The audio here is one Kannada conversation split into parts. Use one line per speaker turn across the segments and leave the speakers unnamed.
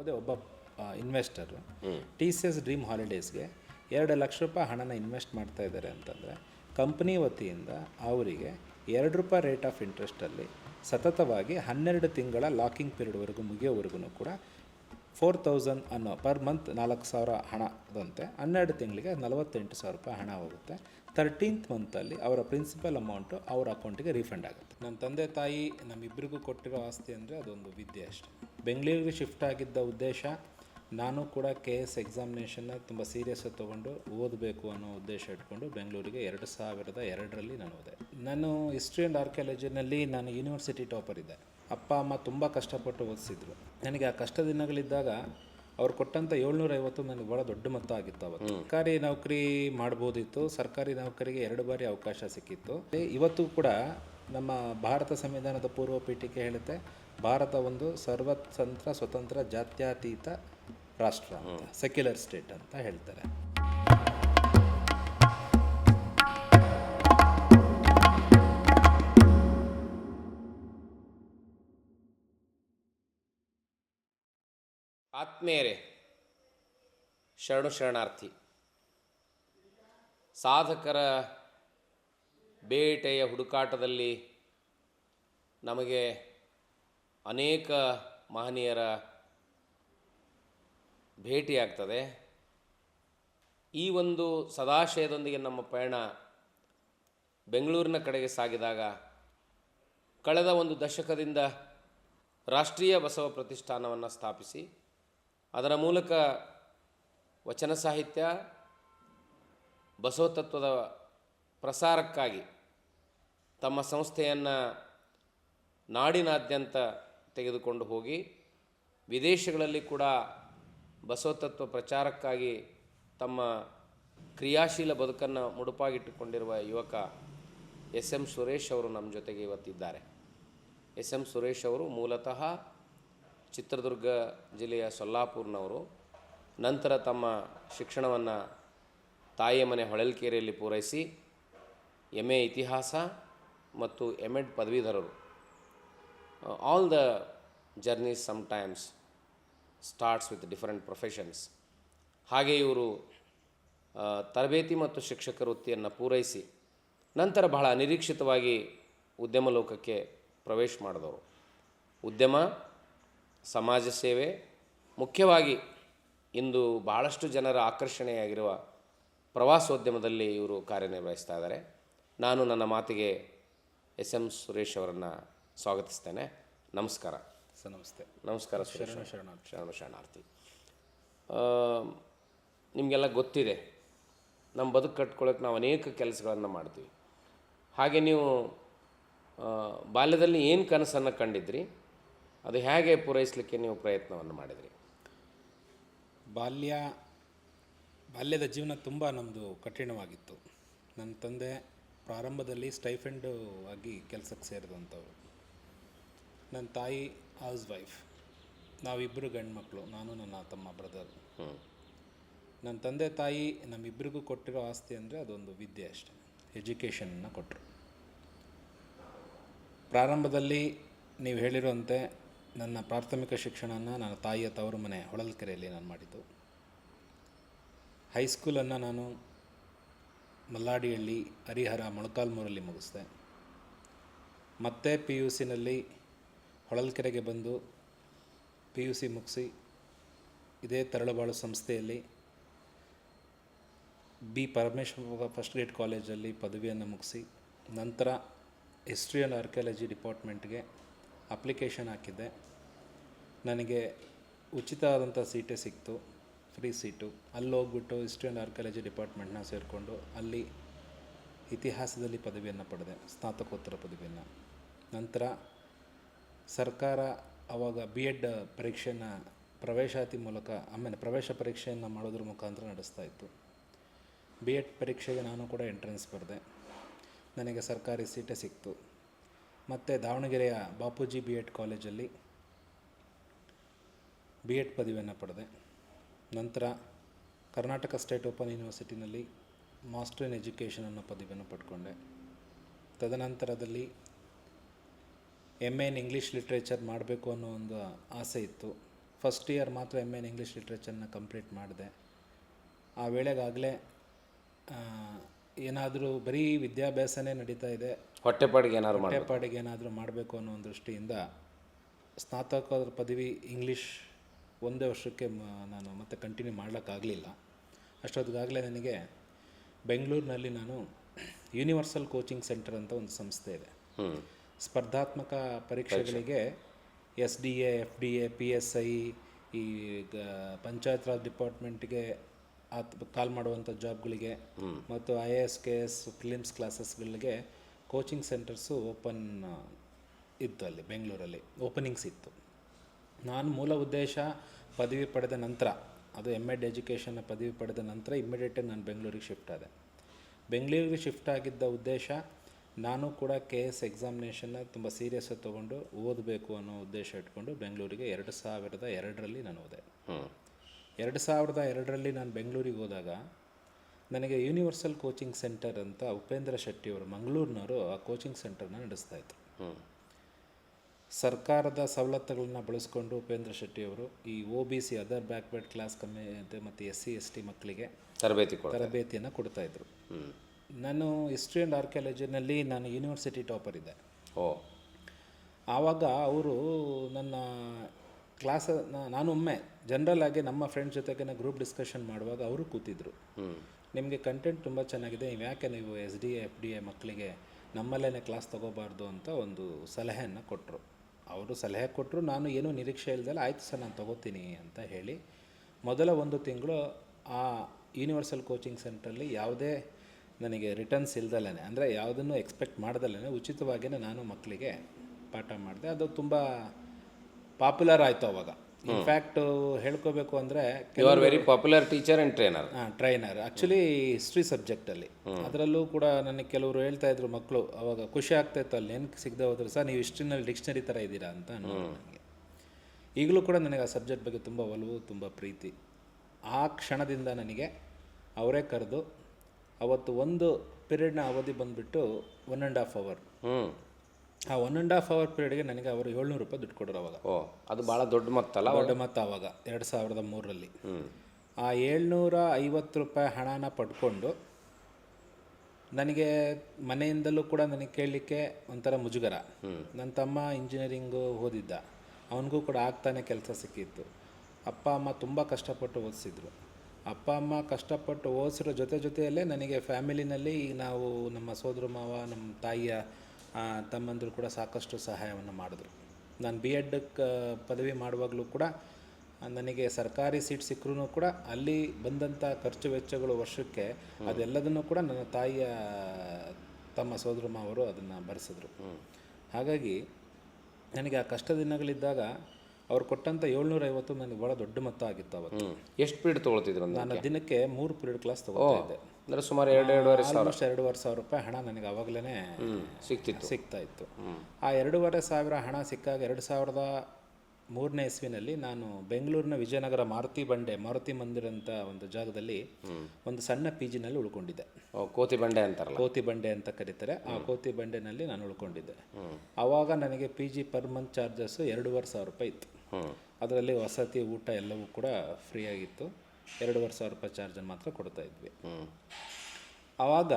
ಯಾವುದೇ ಒಬ್ಬ investor T C S dream ಹಾಲಿಡೇಸ್ಗೆ ಎರಡು ಲಕ್ಷ ರೂಪಾಯಿ ಹಣನ ಇನ್ವೆಸ್ಟ್ ಮಾಡ್ತಾ ಇದ್ದಾರೆ ಅಂತಂದರೆ ಕಂಪ್ನಿ ವತಿಯಿಂದ ಅವರಿಗೆ ಎರಡು ರೂಪಾಯಿ ರೇಟ್ ಆಫ್ ಇಂಟ್ರೆಸ್ಟಲ್ಲಿ ಸತತವಾಗಿ ಹನ್ನೆರಡು ತಿಂಗಳ ಲಾಕಿಂಗ್ ಪೀರಿಯಡ್ವರೆಗೂ ಮುಗಿಯೋವರೆಗೂ ಕೂಡ ಫೋರ್ ತೌಸಂಡ್ ಅನ್ನೋ ಪರ್ ಮಂತ್ ನಾಲ್ಕು ಸಾವಿರ ಹಣದಂತೆ ಹನ್ನೆರಡು ತಿಂಗಳಿಗೆ ನಲವತ್ತೆಂಟು ಸಾವಿರ ರೂಪಾಯಿ ಹಣ ಹೋಗುತ್ತೆ. ತರ್ಟೀನ್ತ್ ಮಂತಲ್ಲಿ ಅವರ ಪ್ರಿನ್ಸಿಪಲ್ ಅಮೌಂಟು ಅವರ ಅಕೌಂಟಿಗೆ ರೀಫಂಡ್ ಆಗುತ್ತೆ. ನನ್ನ ತಂದೆ ತಾಯಿ ನಮ್ಮಿಬ್ಬರಿಗೂ ಕೊಟ್ಟಿರೋ ಆಸ್ತಿ ಅಂದರೆ ಅದೊಂದು ವಿದ್ಯೆ ಅಷ್ಟೆ. ಬೆಂಗಳೂರಿಗೆ ಶಿಫ್ಟ್ ಆಗಿದ್ದ ಉದ್ದೇಶ ನಾನು ಕೂಡ ಕೆ ಎಸ್ ಎಕ್ಸಾಮಿನೇಷನ್ನ ತುಂಬ ಸೀರಿಯಸ್ ತೊಗೊಂಡು ಓದಬೇಕು ಅನ್ನೋ ಉದ್ದೇಶ ಇಟ್ಕೊಂಡು ಬೆಂಗಳೂರಿಗೆ ಎರಡು ಸಾವಿರದ ಎರಡರಲ್ಲಿ ನಾನು ಹೋದೆ. ನಾನು ಹಿಸ್ಟ್ರಿ ಆ್ಯಂಡ್ ಆರ್ಕಿಯಾಲಜಿನಲ್ಲಿ ನಾನು ಯೂನಿವರ್ಸಿಟಿ ಟಾಪರ್ ಇದ್ದೆ. ಅಪ್ಪ ಅಮ್ಮ ತುಂಬ ಕಷ್ಟಪಟ್ಟು ಓದಿಸಿದ್ರು. ನನಗೆ ಆ ಕಷ್ಟ ದಿನಗಳಿದ್ದಾಗ ಅವ್ರು ಕೊಟ್ಟಂಥ ಏಳ್ನೂರ ಐವತ್ತು ನನಗೆ ಭಾಳ ದೊಡ್ಡ ಮೊತ್ತ ಆಗಿತ್ತು ಅವತ್ತು. ಸರ್ಕಾರಿ ನೌಕರಿ ಮಾಡ್ಬೋದಿತ್ತು. ಸರ್ಕಾರಿ ನೌಕರಿಗೆ ಎರಡು ಬಾರಿ ಅವಕಾಶ ಸಿಕ್ಕಿತ್ತು. ಇವತ್ತು ಕೂಡ ನಮ್ಮ ಭಾರತ ಸಂವಿಧಾನದ ಪೂರ್ವ ಪೀಠಿಕೆ ಹೇಳುತ್ತೆ ಭಾರತ ಒಂದು ಸರ್ವತಂತ್ರ ಸ್ವತಂತ್ರ ಜಾತ್ಯತೀತ ರಾಷ್ಟ್ರ ಅಂತ ಸೆಕ್ಯುಲರ್ ಸ್ಟೇಟ್ ಅಂತ ಹೇಳ್ತಾರೆ.
ಆತ್ಮೀಯರೇ ಶರಣು ಶರಣಾರ್ಥಿ ಸಾಧಕರ ಬೇಟೆಯ ಹುಡುಕಾಟದಲ್ಲಿ ನಮಗೆ ಅನೇಕ ಮಹನೀಯರ ಭೇಟಿಯಾಗ್ತದೆ. ಈ ಒಂದು ಸದಾಶಯದೊಂದಿಗೆ ನಮ್ಮ ಪಯಣ ಬೆಂಗಳೂರಿನ ಕಡೆಗೆ ಸಾಗಿದಾಗ ಕಳೆದ ಒಂದು ದಶಕದಿಂದ ರಾಷ್ಟ್ರೀಯ ಬಸವ ಪ್ರತಿಷ್ಠಾನವನ್ನು ಸ್ಥಾಪಿಸಿ ಅದರ ಮೂಲಕ ವಚನ ಸಾಹಿತ್ಯ ಬಸವತತ್ವದ ಪ್ರಸಾರಕ್ಕಾಗಿ ತಮ್ಮ ಸಂಸ್ಥೆಯನ್ನು ನಾಡಿನಾದ್ಯಂತ ತೆಗೆದುಕೊಂಡು ಹೋಗಿ ವಿದೇಶಗಳಲ್ಲಿ ಕೂಡ ಬಸವತತ್ವ ಪ್ರಚಾರಕ್ಕಾಗಿ ತಮ್ಮ ಕ್ರಿಯಾಶೀಲ ಬದುಕನ್ನು ಮುಡುಪಾಗಿಟ್ಟುಕೊಂಡಿರುವ ಯುವಕ ಎಸ್ ಎಂ ಸುರೇಶ್ ಅವರು ನಮ್ಮ ಜೊತೆಗೆ ಇವತ್ತಿದ್ದಾರೆ. ಎಸ್ ಎಂ ಸುರೇಶ್ ಅವರು ಮೂಲತಃ ಚಿತ್ರದುರ್ಗ ಜಿಲ್ಲೆಯ ಸೊಲ್ಲಾಪುರ್ನವರು ನಂತರ ತಮ್ಮ ಶಿಕ್ಷಣವನ್ನು ತಾಯಿಯ ಮನೆ ಹೊಳಲ್ಕೆರೆಯಲ್ಲಿ ಪೂರೈಸಿ ಎಂ ಎ ಇತಿಹಾಸ ಮತ್ತು ಎಂ ಎಡ್ ಪದವೀಧರರು. All the journeys sometimes starts with different professions ಹಾಗೆ ಇವರು ತರಬೇತಿ ಮತ್ತು ಶಿಕ್ಷಕ ವೃತ್ತಿಯನ್ನು ಪೂರೈಸಿ ನಂತರ ಬಹಳ ಅನಿರೀಕ್ಷಿತವಾಗಿ ಉದ್ಯಮ ಲೋಕಕ್ಕೆ ಪ್ರವೇಶ ಮಾಡಿದವರು. ಉದ್ಯಮ ಸಮಾಜ ಸೇವೆ ಮುಖ್ಯವಾಗಿ ಇಂದು ಬಹಳಷ್ಟು ಜನರ ಆಕರ್ಷಣೆಯಾಗಿರುವ ಪ್ರವಾಸೋದ್ಯಮದಲ್ಲಿ ಇವರು ಕಾರ್ಯನಿರ್ವಹಿಸ್ತಾ ಇದ್ದಾರೆ. ನಾನು ನನ್ನ ಮಾತಿಗೆ ಎಸ್ ಎಂ ಸುರೇಶ್ ಅವರನ್ನು ಸ್ವಾಗತಿಸ್ತೇನೆ. ನಮಸ್ಕಾರ.
ಸರ್ ನಮಸ್ತೆ.
ನಮಸ್ಕಾರ ಸುರೇಶ್
ಶರಣ ಶರಣಾರ್ಥಿ.
ಶರಣ ಶರಣಾರ್ಥಿ. ನಿಮಗೆಲ್ಲ ಗೊತ್ತಿದೆ ನಮ್ಮ ಬದುಕು ಕಟ್ಕೊಳ್ಳೋಕೆ ನಾವು ಅನೇಕ ಕೆಲಸಗಳನ್ನು ಮಾಡ್ತೀವಿ. ಹಾಗೆ ನೀವು ಬಾಲ್ಯದಲ್ಲಿ ಏನು ಕನಸನ್ನು ಕಂಡಿದ್ರಿ? ಅದು ಹೇಗೆ ಪೂರೈಸಲಿಕ್ಕೆ ನೀವು ಪ್ರಯತ್ನವನ್ನು ಮಾಡಿದ್ರಿ?
ಬಾಲ್ಯ ಬಾಲ್ಯದ ಜೀವನ ತುಂಬ ನಮ್ಮದು ಕಠಿಣವಾಗಿತ್ತು. ನನ್ನ ತಂದೆ ಪ್ರಾರಂಭದಲ್ಲಿ ಸ್ಟೈಫೆಂಡು ಆಗಿ ಕೆಲಸಕ್ಕೆ ಸೇರಿದಂಥವ್ರು. ನನ್ನ ತಾಯಿ ಹೌಸ್ ವೈಫ್ ನಾವಿಬ್ಬರು ಗಂಡು ಮಕ್ಕಳು ನಾನು ನನ್ನ ತಮ್ಮ ಬ್ರದರ್ ನನ್ನ ತಂದೆ ತಾಯಿ ನಮ್ಮಿಬ್ಬರಿಗೂ ಕೊಟ್ಟಿರೋ ಆಸ್ತಿ ಅಂದರೆ ಅದೊಂದು ವಿದ್ಯೆ ಅಷ್ಟೆ. ಎಜುಕೇಷನನ್ನು ಕೊಟ್ಟರು ಪ್ರಾರಂಭದಲ್ಲಿ ನೀವು ಹೇಳಿರುವಂತೆ ನನ್ನ ಪ್ರಾಥಮಿಕ ಶಿಕ್ಷಣನ ನನ್ನ ತಾಯಿಯ ತವರು ಮನೆ ಹೊಳಲ್ಕೆರೆಯಲ್ಲಿ ನಾನು ಮಾಡಿದ್ದು. ಹೈಸ್ಕೂಲನ್ನು ನಾನು ಮಲ್ಲಾಡಿಹಳ್ಳಿ, ಹರಿಹರ, ಮೊಳಕಾಲ್ಮೂರಲ್ಲಿ ಮುಗಿಸಿದೆ. ಮತ್ತೆ ಪಿ ಯು ಸಿನಲ್ಲಿ ಹೊಳಲ್ಕೆರೆಗೆ ಬಂದು ಪಿ ಯು ಸಿ ಮುಗಿಸಿ ಇದೇ ತರಳಬಾಳು ಸಂಸ್ಥೆಯಲ್ಲಿ ಬಿ ಪರಮೇಶ್ವರ ಫಸ್ಟ್ ಗ್ರೇಡ್ ಕಾಲೇಜಲ್ಲಿ ಪದವಿಯನ್ನು ಮುಗಿಸಿ ನಂತರ ಹಿಸ್ಟ್ರಿ ಆ್ಯಂಡ್ ಆರ್ಕಿಯಾಲಜಿ ಡಿಪಾರ್ಟ್ಮೆಂಟ್ಗೆ ಅಪ್ಲಿಕೇಶನ್ ಹಾಕಿದ್ದೆ. ನನಗೆ ಉಚಿತವಾದಂಥ ಸೀಟೇ ಸಿಕ್ತು ಫ್ರೀ ಸೀಟು ಅಲ್ಲಿ ಹೋಗ್ಬಿಟ್ಟು ಹಿಸ್ಟ್ರಿ ಆ್ಯಂಡ್ ಆರ್ಕಾಲಜಿ ಡಿಪಾರ್ಟ್ಮೆಂಟ್ನ ಸೇರಿಕೊಂಡು ಅಲ್ಲಿ ಇತಿಹಾಸದಲ್ಲಿ ಪದವಿಯನ್ನು ಪಡೆದೆ, ಸ್ನಾತಕೋತ್ತರ ಪದವಿಯನ್ನು. ನಂತರ ಸರ್ಕಾರ ಆವಾಗ ಬಿ ಎಡ್ ಪರೀಕ್ಷೆಯನ್ನು ಪ್ರವೇಶಾತಿ ಮೂಲಕ ಆಮೇಲೆ ಪ್ರವೇಶ ಪರೀಕ್ಷೆಯನ್ನು ಮಾಡೋದ್ರ ಮುಖಾಂತರ ನಡೆಸ್ತಾ ಇತ್ತು. ಬಿ ಎಡ್ ಪರೀಕ್ಷೆಗೆ ನಾನು ಕೂಡ ಎಂಟ್ರೆನ್ಸ್ ಬರೆದೆ. ನನಗೆ ಸರ್ಕಾರಿ ಸೀಟೇ ಸಿಕ್ತು. ಮತ್ತು ದಾವಣಗೆರೆಯ ಬಾಪೂಜಿ ಬಿ ಎಡ್ ಕಾಲೇಜಲ್ಲಿ ಬಿ ಎಡ್ ಪದವಿಯನ್ನು ಪಡೆದೆ. ನಂತರ ಕರ್ನಾಟಕ ಸ್ಟೇಟ್ ಓಪನ್ ಯೂನಿವರ್ಸಿಟಿನಲ್ಲಿ ಮಾಸ್ಟರ್ ಇನ್ ಎಜುಕೇಷನ್ ಅನ್ನೋ ಪದವಿಯನ್ನು ಪಡ್ಕೊಂಡೆ. ತದನಂತರದಲ್ಲಿ ಎಂ ಎನ್ ಇಂಗ್ಲೀಷ್ ಲಿಟ್ರೇಚರ್ ಮಾಡಬೇಕು ಅನ್ನೋ ಒಂದು ಆಸೆ ಇತ್ತು. ಫಸ್ಟ್ ಇಯರ್ ಮಾತ್ರ ಎಂ ಎನ್ ಇಂಗ್ಲೀಷ್ ಲಿಟ್ರೇಚರ್ನ ಕಂಪ್ಲೀಟ್ ಮಾಡಿದೆ. ಆ ವೇಳೆಗಾಗಲೇ ಏನಾದರೂ ಬರೀ ವಿದ್ಯಾಭ್ಯಾಸನೇ ನಡೀತಾ ಇದೆ.
ಹೊಟ್ಟೆಪಾಡಿಗೆ ಏನಾದ್ರು
ಹೊಟ್ಟೆಪಾಡಿಗೆ ಏನಾದರೂ ಮಾಡಬೇಕು ಅನ್ನೋ ಒಂದು ದೃಷ್ಟಿಯಿಂದ ಸ್ನಾತಕೋತ್ತರ ಪದವಿ ಇಂಗ್ಲೀಷ್ ಒಂದೇ ವರ್ಷಕ್ಕೆ ನಾನು ಮತ್ತೆ ಕಂಟಿನ್ಯೂ ಮಾಡೋಕ್ಕಾಗಲಿಲ್ಲ ಅಷ್ಟೊತ್ತಿಗಾಗಲೇ ನನಗೆ ಬೆಂಗಳೂರಿನಲ್ಲಿ ನಾನು ಯೂನಿವರ್ಸಲ್ ಕೋಚಿಂಗ್ ಸೆಂಟರ್ ಅಂತ ಒಂದು ಸಂಸ್ಥೆ ಇದೆ. ಸ್ಪರ್ಧಾತ್ಮಕ ಪರೀಕ್ಷೆಗಳಿಗೆ S D A F D A P S I ಈ ಗ- ಪಂಚಾಯತ್ ರಾಜ್ ಡಿಪಾರ್ಟ್ಮೆಂಟ್ಗೆ ಆತ್ ಕಾಲ್ ಮಾಡುವಂಥ ಜಾಬ್ಗಳಿಗೆ ಮತ್ತು I A S K S films ಕ್ಲಾಸಸ್ಗಳಿಗೆ ಕೋಚಿಂಗ್ ಸೆಂಟರ್ಸು ಓಪನ್ ಇತ್ತು ಅಲ್ಲಿ ಬೆಂಗಳೂರಲ್ಲಿ ಓಪನಿಂಗ್ಸ್ ಇತ್ತು. ನಾನು ಮೂಲ ಉದ್ದೇಶ ಪದವಿ ಪಡೆದ ನಂತರ ಅದು ಎಂ ಎಡ್ ಎಜುಕೇಷನ್ನ ಪದವಿ ಪಡೆದ ನಂತರ ಇಮ್ಮಿಡಿಯೇಟಾಗಿ ನಾನು ಬೆಂಗಳೂರಿಗೆ ಶಿಫ್ಟ್ ಆದೆ. ಬೆಂಗಳೂರಿಗೆ ಶಿಫ್ಟ್ ಆಗಿದ್ದ ಉದ್ದೇಶ ನಾನು ಕೂಡ ಕೆ ಎಸ್ ಎಕ್ಸಾಮಿನೇಷನ್ನ ತುಂಬ ಸೀರಿಯಸ್ಸಾಗಿ ತೊಗೊಂಡು ಓದಬೇಕು ಅನ್ನೋ ಉದ್ದೇಶ ಇಟ್ಕೊಂಡು ಬೆಂಗಳೂರಿಗೆ ಎರಡು ಸಾವಿರದ ಎರಡರಲ್ಲಿ ನಾನು ಹೋದೆ.
ಹ್ಞೂ
ಎರಡು ಸಾವಿರದ ಎರಡರಲ್ಲಿ ನಾನು ಬೆಂಗಳೂರಿಗೆ ಹೋದಾಗ ನನಗೆ ಯೂನಿವರ್ಸಲ್ ಕೋಚಿಂಗ್ ಸೆಂಟರ್ ಅಂತ ಉಪೇಂದ್ರ ಶೆಟ್ಟಿಯವರು ಮಂಗಳೂರಿನವರು ಆ ಕೋಚಿಂಗ್ ಸೆಂಟರ್ನ ನಡೆಸ್ತಾ ಇದ್ರು. ಸರ್ಕಾರದ ಸವಲತ್ತುಗಳನ್ನ ಬಳಸ್ಕೊಂಡು ಉಪೇಂದ್ರ ಶೆಟ್ಟಿಯವರು ಈ O B C other backward class ಕಮ್ಮಿ ಮತ್ತು ಎಸ್ ಸಿ ಎಸ್ ಟಿ ಮಕ್ಕಳಿಗೆ
ತರಬೇತಿ
ತರಬೇತಿಯನ್ನು ಕೊಡ್ತಾಯಿದ್ರು ನಾನು ಹಿಸ್ಟ್ರಿ ಆ್ಯಂಡ್ ಆರ್ಕಿಯಾಲಜಿನಲ್ಲಿ ನಾನು ಯೂನಿವರ್ಸಿಟಿ ಟಾಪರ್ ಇದ್ದೆ.
ಓ.
ಆವಾಗ ಅವರು ನನ್ನ ಕ್ಲಾಸ ನಾನೊಮ್ಮೆ ಒಮ್ಮೆ ಜನರಲ್ ಆಗಿ ನಮ್ಮ ಫ್ರೆಂಡ್ಸ್ ಜೊತೆಗೆ ಗ್ರೂಪ್ ಡಿಸ್ಕಷನ್ ಮಾಡುವಾಗ ಅವರು ಕೂತಿದ್ರು. ನಿಮಗೆ ಕಂಟೆಂಟ್ ತುಂಬ ಚೆನ್ನಾಗಿದೆ. ನೀವು ಯಾಕೆ ನೀವು S D A F D A ಮಕ್ಕಳಿಗೆ ನಮ್ಮಲ್ಲೇ ಕ್ಲಾಸ್ ತೊಗೋಬಾರ್ದು ಅಂತ ಒಂದು ಸಲಹೆಯನ್ನು ಕೊಟ್ಟರು ಅವರು ಸಲಹೆ ಕೊಟ್ಟರು ನಾನು ಏನೂ ನಿರೀಕ್ಷೆ ಇಲ್ದಲ್ಲ ಆಯಿತು ಸರ್, ನಾನು ತೊಗೋತೀನಿ ಅಂತ ಹೇಳಿ ಮೊದಲ ಒಂದು ತಿಂಗಳು ಆ ಯೂನಿವರ್ಸಲ್ ಕೋಚಿಂಗ್ ಸೆಂಟ್ರಲ್ಲಿ ಯಾವುದೇ ನನಗೆ ರಿಟರ್ನ್ಸ್ ಇಲ್ದಲೇ ಅಂದರೆ ಯಾವುದನ್ನು ಎಕ್ಸ್ಪೆಕ್ಟ್ ಮಾಡ್ದಲೇ ಉಚಿತವಾಗಿಯೇ ನಾನು ಮಕ್ಕಳಿಗೆ ಪಾಠ ಮಾಡಿದೆ. ಅದು ತುಂಬ ಪಾಪ್ಯುಲರ್ ಆಯಿತು ಅವಾಗ. ಇನ್ಫ್ಯಾಕ್ಟ್ ಹೇಳ್ಕೋಬೇಕು ಅಂದರೆ
you are very popular teacher and trainer
trainer actually history ಸಬ್ಜೆಕ್ಟಲ್ಲಿ ಅದರಲ್ಲೂ ಕೂಡ ನನಗೆ ಕೆಲವರು ಹೇಳ್ತಾ ಇದ್ರು ಮಕ್ಕಳು ಅವಾಗ ಖುಷಿ ಆಗ್ತಾ ಇತ್ತು ಅಲ್ಲಿ ನೆನಪು ಸಿಗದೆ ಹೋದ್ರೆ ಸರ್ ನೀವು ಹಿಸ್ಟ್ರಿನಲ್ಲಿ ಡಿಕ್ಷನರಿ ಥರ ಇದ್ದೀರಾ ಅಂತ ನನಗೆ. ಈಗಲೂ ಕೂಡ ನನಗೆ ಆ ಸಬ್ಜೆಕ್ಟ್ ಬಗ್ಗೆ ತುಂಬ ಒಲವು ತುಂಬ ಪ್ರೀತಿ. ಆ ಕ್ಷಣದಿಂದ ನನಗೆ ಅವರೇ ಕರೆದು ಅವತ್ತು ಒಂದು ಪೀರಿಯಡ್ನ ಅವಧಿ ಬಂದುಬಿಟ್ಟು ಒನ್ ಆ್ಯಂಡ್ ಹಾಫ್ ಅವರ್
ಹ್ಞೂ
ಆ ಒನ್ ಆ್ಯಂಡ್ ಹಾಫ್ ಅವರ್ ಪೀರಿಯಡ್ಗೆ ನನಗೆ ಅವರು ಏಳ್ನೂರು ರೂಪಾಯಿ ದುಡ್ಡು ಕೊಡೋರು ಅವಾಗ.
ಓ ಅದು ಭಾಳ ದೊಡ್ಡ ಮೊತ್ತಲ್ಲ
ದೊಡ್ಡ ಮೊತ್ತ ಅವಾಗ ಎರಡು ಸಾವಿರದ ಮೂರರಲ್ಲಿ. ಆ ಏಳ್ನೂರ ಐವತ್ತು ರೂಪಾಯಿ ಹಣನ ಪಡ್ಕೊಂಡು ನನಗೆ ಮನೆಯಿಂದಲೂ ಕೂಡ ನನಗೆ ಕೇಳಲಿಕ್ಕೆ ಒಂಥರ ಮುಜುಗರ. ನನ್ನ ತಮ್ಮ ಇಂಜಿನಿಯರಿಂಗು ಓದಿದ್ದ. ಅವನಿಗೂ ಕೂಡ ಆಗ್ತಾನೆ ಕೆಲಸ ಸಿಕ್ಕಿತ್ತು. ಅಪ್ಪ ಅಮ್ಮ ತುಂಬ ಕಷ್ಟಪಟ್ಟು ಓದಿಸಿದ್ರು. ಅಪ್ಪ ಅಮ್ಮ ಕಷ್ಟಪಟ್ಟು ಓದಿಸಿರೋ ಜೊತೆ ಜೊತೆಯಲ್ಲೇ ನನಗೆ ಫ್ಯಾಮಿಲಿನಲ್ಲಿ ನಾವು ನಮ್ಮ ಸೋದರ ಮಾವ ನಮ್ಮ ತಾಯಿಯ ತಮ್ಮಂದಿರು ಕೂಡ ಸಾಕಷ್ಟು ಸಹಾಯವನ್ನು ಮಾಡಿದ್ರು. ನಾನು ಬಿ ಎಡ್ ಪದವಿ ಮಾಡುವಾಗಲೂ ಕೂಡ ನನಗೆ ಸರ್ಕಾರಿ ಸೀಟ್ ಸಿಕ್ಕರೂ ಕೂಡ ಅಲ್ಲಿ ಬಂದಂಥ ಖರ್ಚು ವೆಚ್ಚಗಳು ವರ್ಷಕ್ಕೆ ಅದೆಲ್ಲದನ್ನು ಕೂಡ ನನ್ನ ತಾಯಿಯ ತಮ್ಮ ಸೋದರ ಮಾವರು ಅದನ್ನು ಭರಿಸಿದ್ರು. ಹಾಗಾಗಿ ನನಗೆ ಆ ಕಷ್ಟ ದಿನಗಳಿದ್ದಾಗ ಅವ್ರು ಕೊಟ್ಟಂಥ ಏಳ್ನೂರೈವತ್ತು ನನಗೆ ಭಾಳ ದೊಡ್ಡ ಮೊತ್ತ ಆಗಿತ್ತು ಅವತ್ತು.
ಎಷ್ಟು ಪೀರಿಯಡ್ ತೊಗೊಳ್ತಿದ್ರು
ನಾನು ದಿನಕ್ಕೆ ಮೂರು ಪೀರಿಯಡ್ ಕ್ಲಾಸ್ ತೊಗೊಳ್ತಾ ಇದ್ದೆ.
ಅಂದರೆ ಸುಮಾರು ಎರಡು ಎರಡೂವರೆ ಸಾವಿರ.
ಎರಡೂವರೆ ಸಾವಿರ ರೂಪಾಯಿ ಹಣ ನನಗೆ ಅವಾಗಲೇ
ಸಿಕ್ತಿತ್ತು.
ಸಿಗ್ತಾ ಇತ್ತು. ಆ ಎರಡೂವರೆ ಸಾವಿರ ಹಣ ಸಿಕ್ಕಾಗ ಎರಡು ಸಾವಿರದ ಮೂರನೇ ಇಸ್ವಿನಲ್ಲಿ ನಾನು ಬೆಂಗಳೂರಿನ ವಿಜಯನಗರ ಮಾರುತಿ ಬಂಡೆ ಮಾರುತಿ ಮಂದಿರ ಅಂತ ಒಂದು ಜಾಗದಲ್ಲಿ ಒಂದು ಸಣ್ಣ ಪಿ ಜಿನಲ್ಲಿ ಉಳ್ಕೊಂಡಿದ್ದೆ
ಕೋತಿ ಬಂಡೆ ಅಂತಾರಲ್ಲ.
ಕೋತಿ ಬಂಡೆ ಅಂತ ಕರೀತಾರೆ. ಆ ಕೋತಿ ಬಂಡೆನಲ್ಲಿ ನಾನು ಉಳ್ಕೊಂಡಿದ್ದೆ. ಆವಾಗ ನನಗೆ P G per month charges ಎರಡೂವರೆ ಸಾವಿರ ರೂಪಾಯಿ ಇತ್ತು. ಅದರಲ್ಲಿ ವಸತಿ ಊಟ ಎಲ್ಲವೂ ಕೂಡ ಫ್ರೀ ಆಗಿತ್ತು. ಎರಡೂವರೆ ಸಾವಿರ ರೂಪಾಯಿ ಚಾರ್ಜನ್ನು ಮಾತ್ರ ಕೊಡ್ತಾ ಇದ್ವಿ. ಆವಾಗ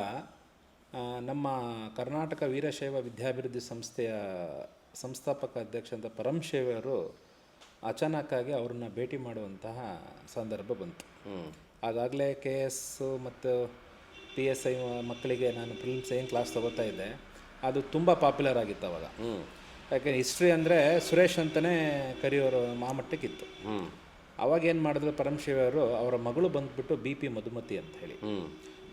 ನಮ್ಮ ಕರ್ನಾಟಕ ವೀರಶೈವ ವಿದ್ಯಾಭಿವೃದ್ಧಿ ಸಂಸ್ಥೆಯ ಸಂಸ್ಥಾಪಕ ಅಧ್ಯಕ್ಷ ಅಂತ ಪರಮಶಿವರು ಅಚಾನಕ್ಕಾಗಿ ಅವ್ರನ್ನ ಭೇಟಿ ಮಾಡುವಂತಹ ಸಂದರ್ಭ ಬಂತು.
ಅದಾಗಲೇ
ಆಗಾಗಲೇ ಕೆ ಎಸ್ ಮತ್ತು ಪಿ ಎಸ್ ಐ ಮಕ್ಕಳಿಗೆ ನಾನು ಫಿಲ್ಮ್ಸ್ ಏನು ಕ್ಲಾಸ್ ತೊಗೋತಾ ಇದ್ದೆ ಅದು ತುಂಬ ಪಾಪ್ಯುಲರ್ ಆಗಿತ್ತು ಅವಾಗ. ಯಾಕೆ ಹಿಸ್ಟ್ರಿ ಅಂದರೆ ಸುರೇಶ್ ಅಂತಲೇ ಕರೆಯೋರು ಮಾಮಟ್ಟಕ್ಕಿತ್ತು
ಹ್ಞೂ
ಅವಾಗ ಏನು ಮಾಡಿದ್ರು ಪರಮಶಿವರು ಅವರ ಮಗಳು ಬಂದ್ಬಿಟ್ಟು ಬಿ ಪಿ ಮಧುಮತಿ ಅಂತ ಹೇಳಿ.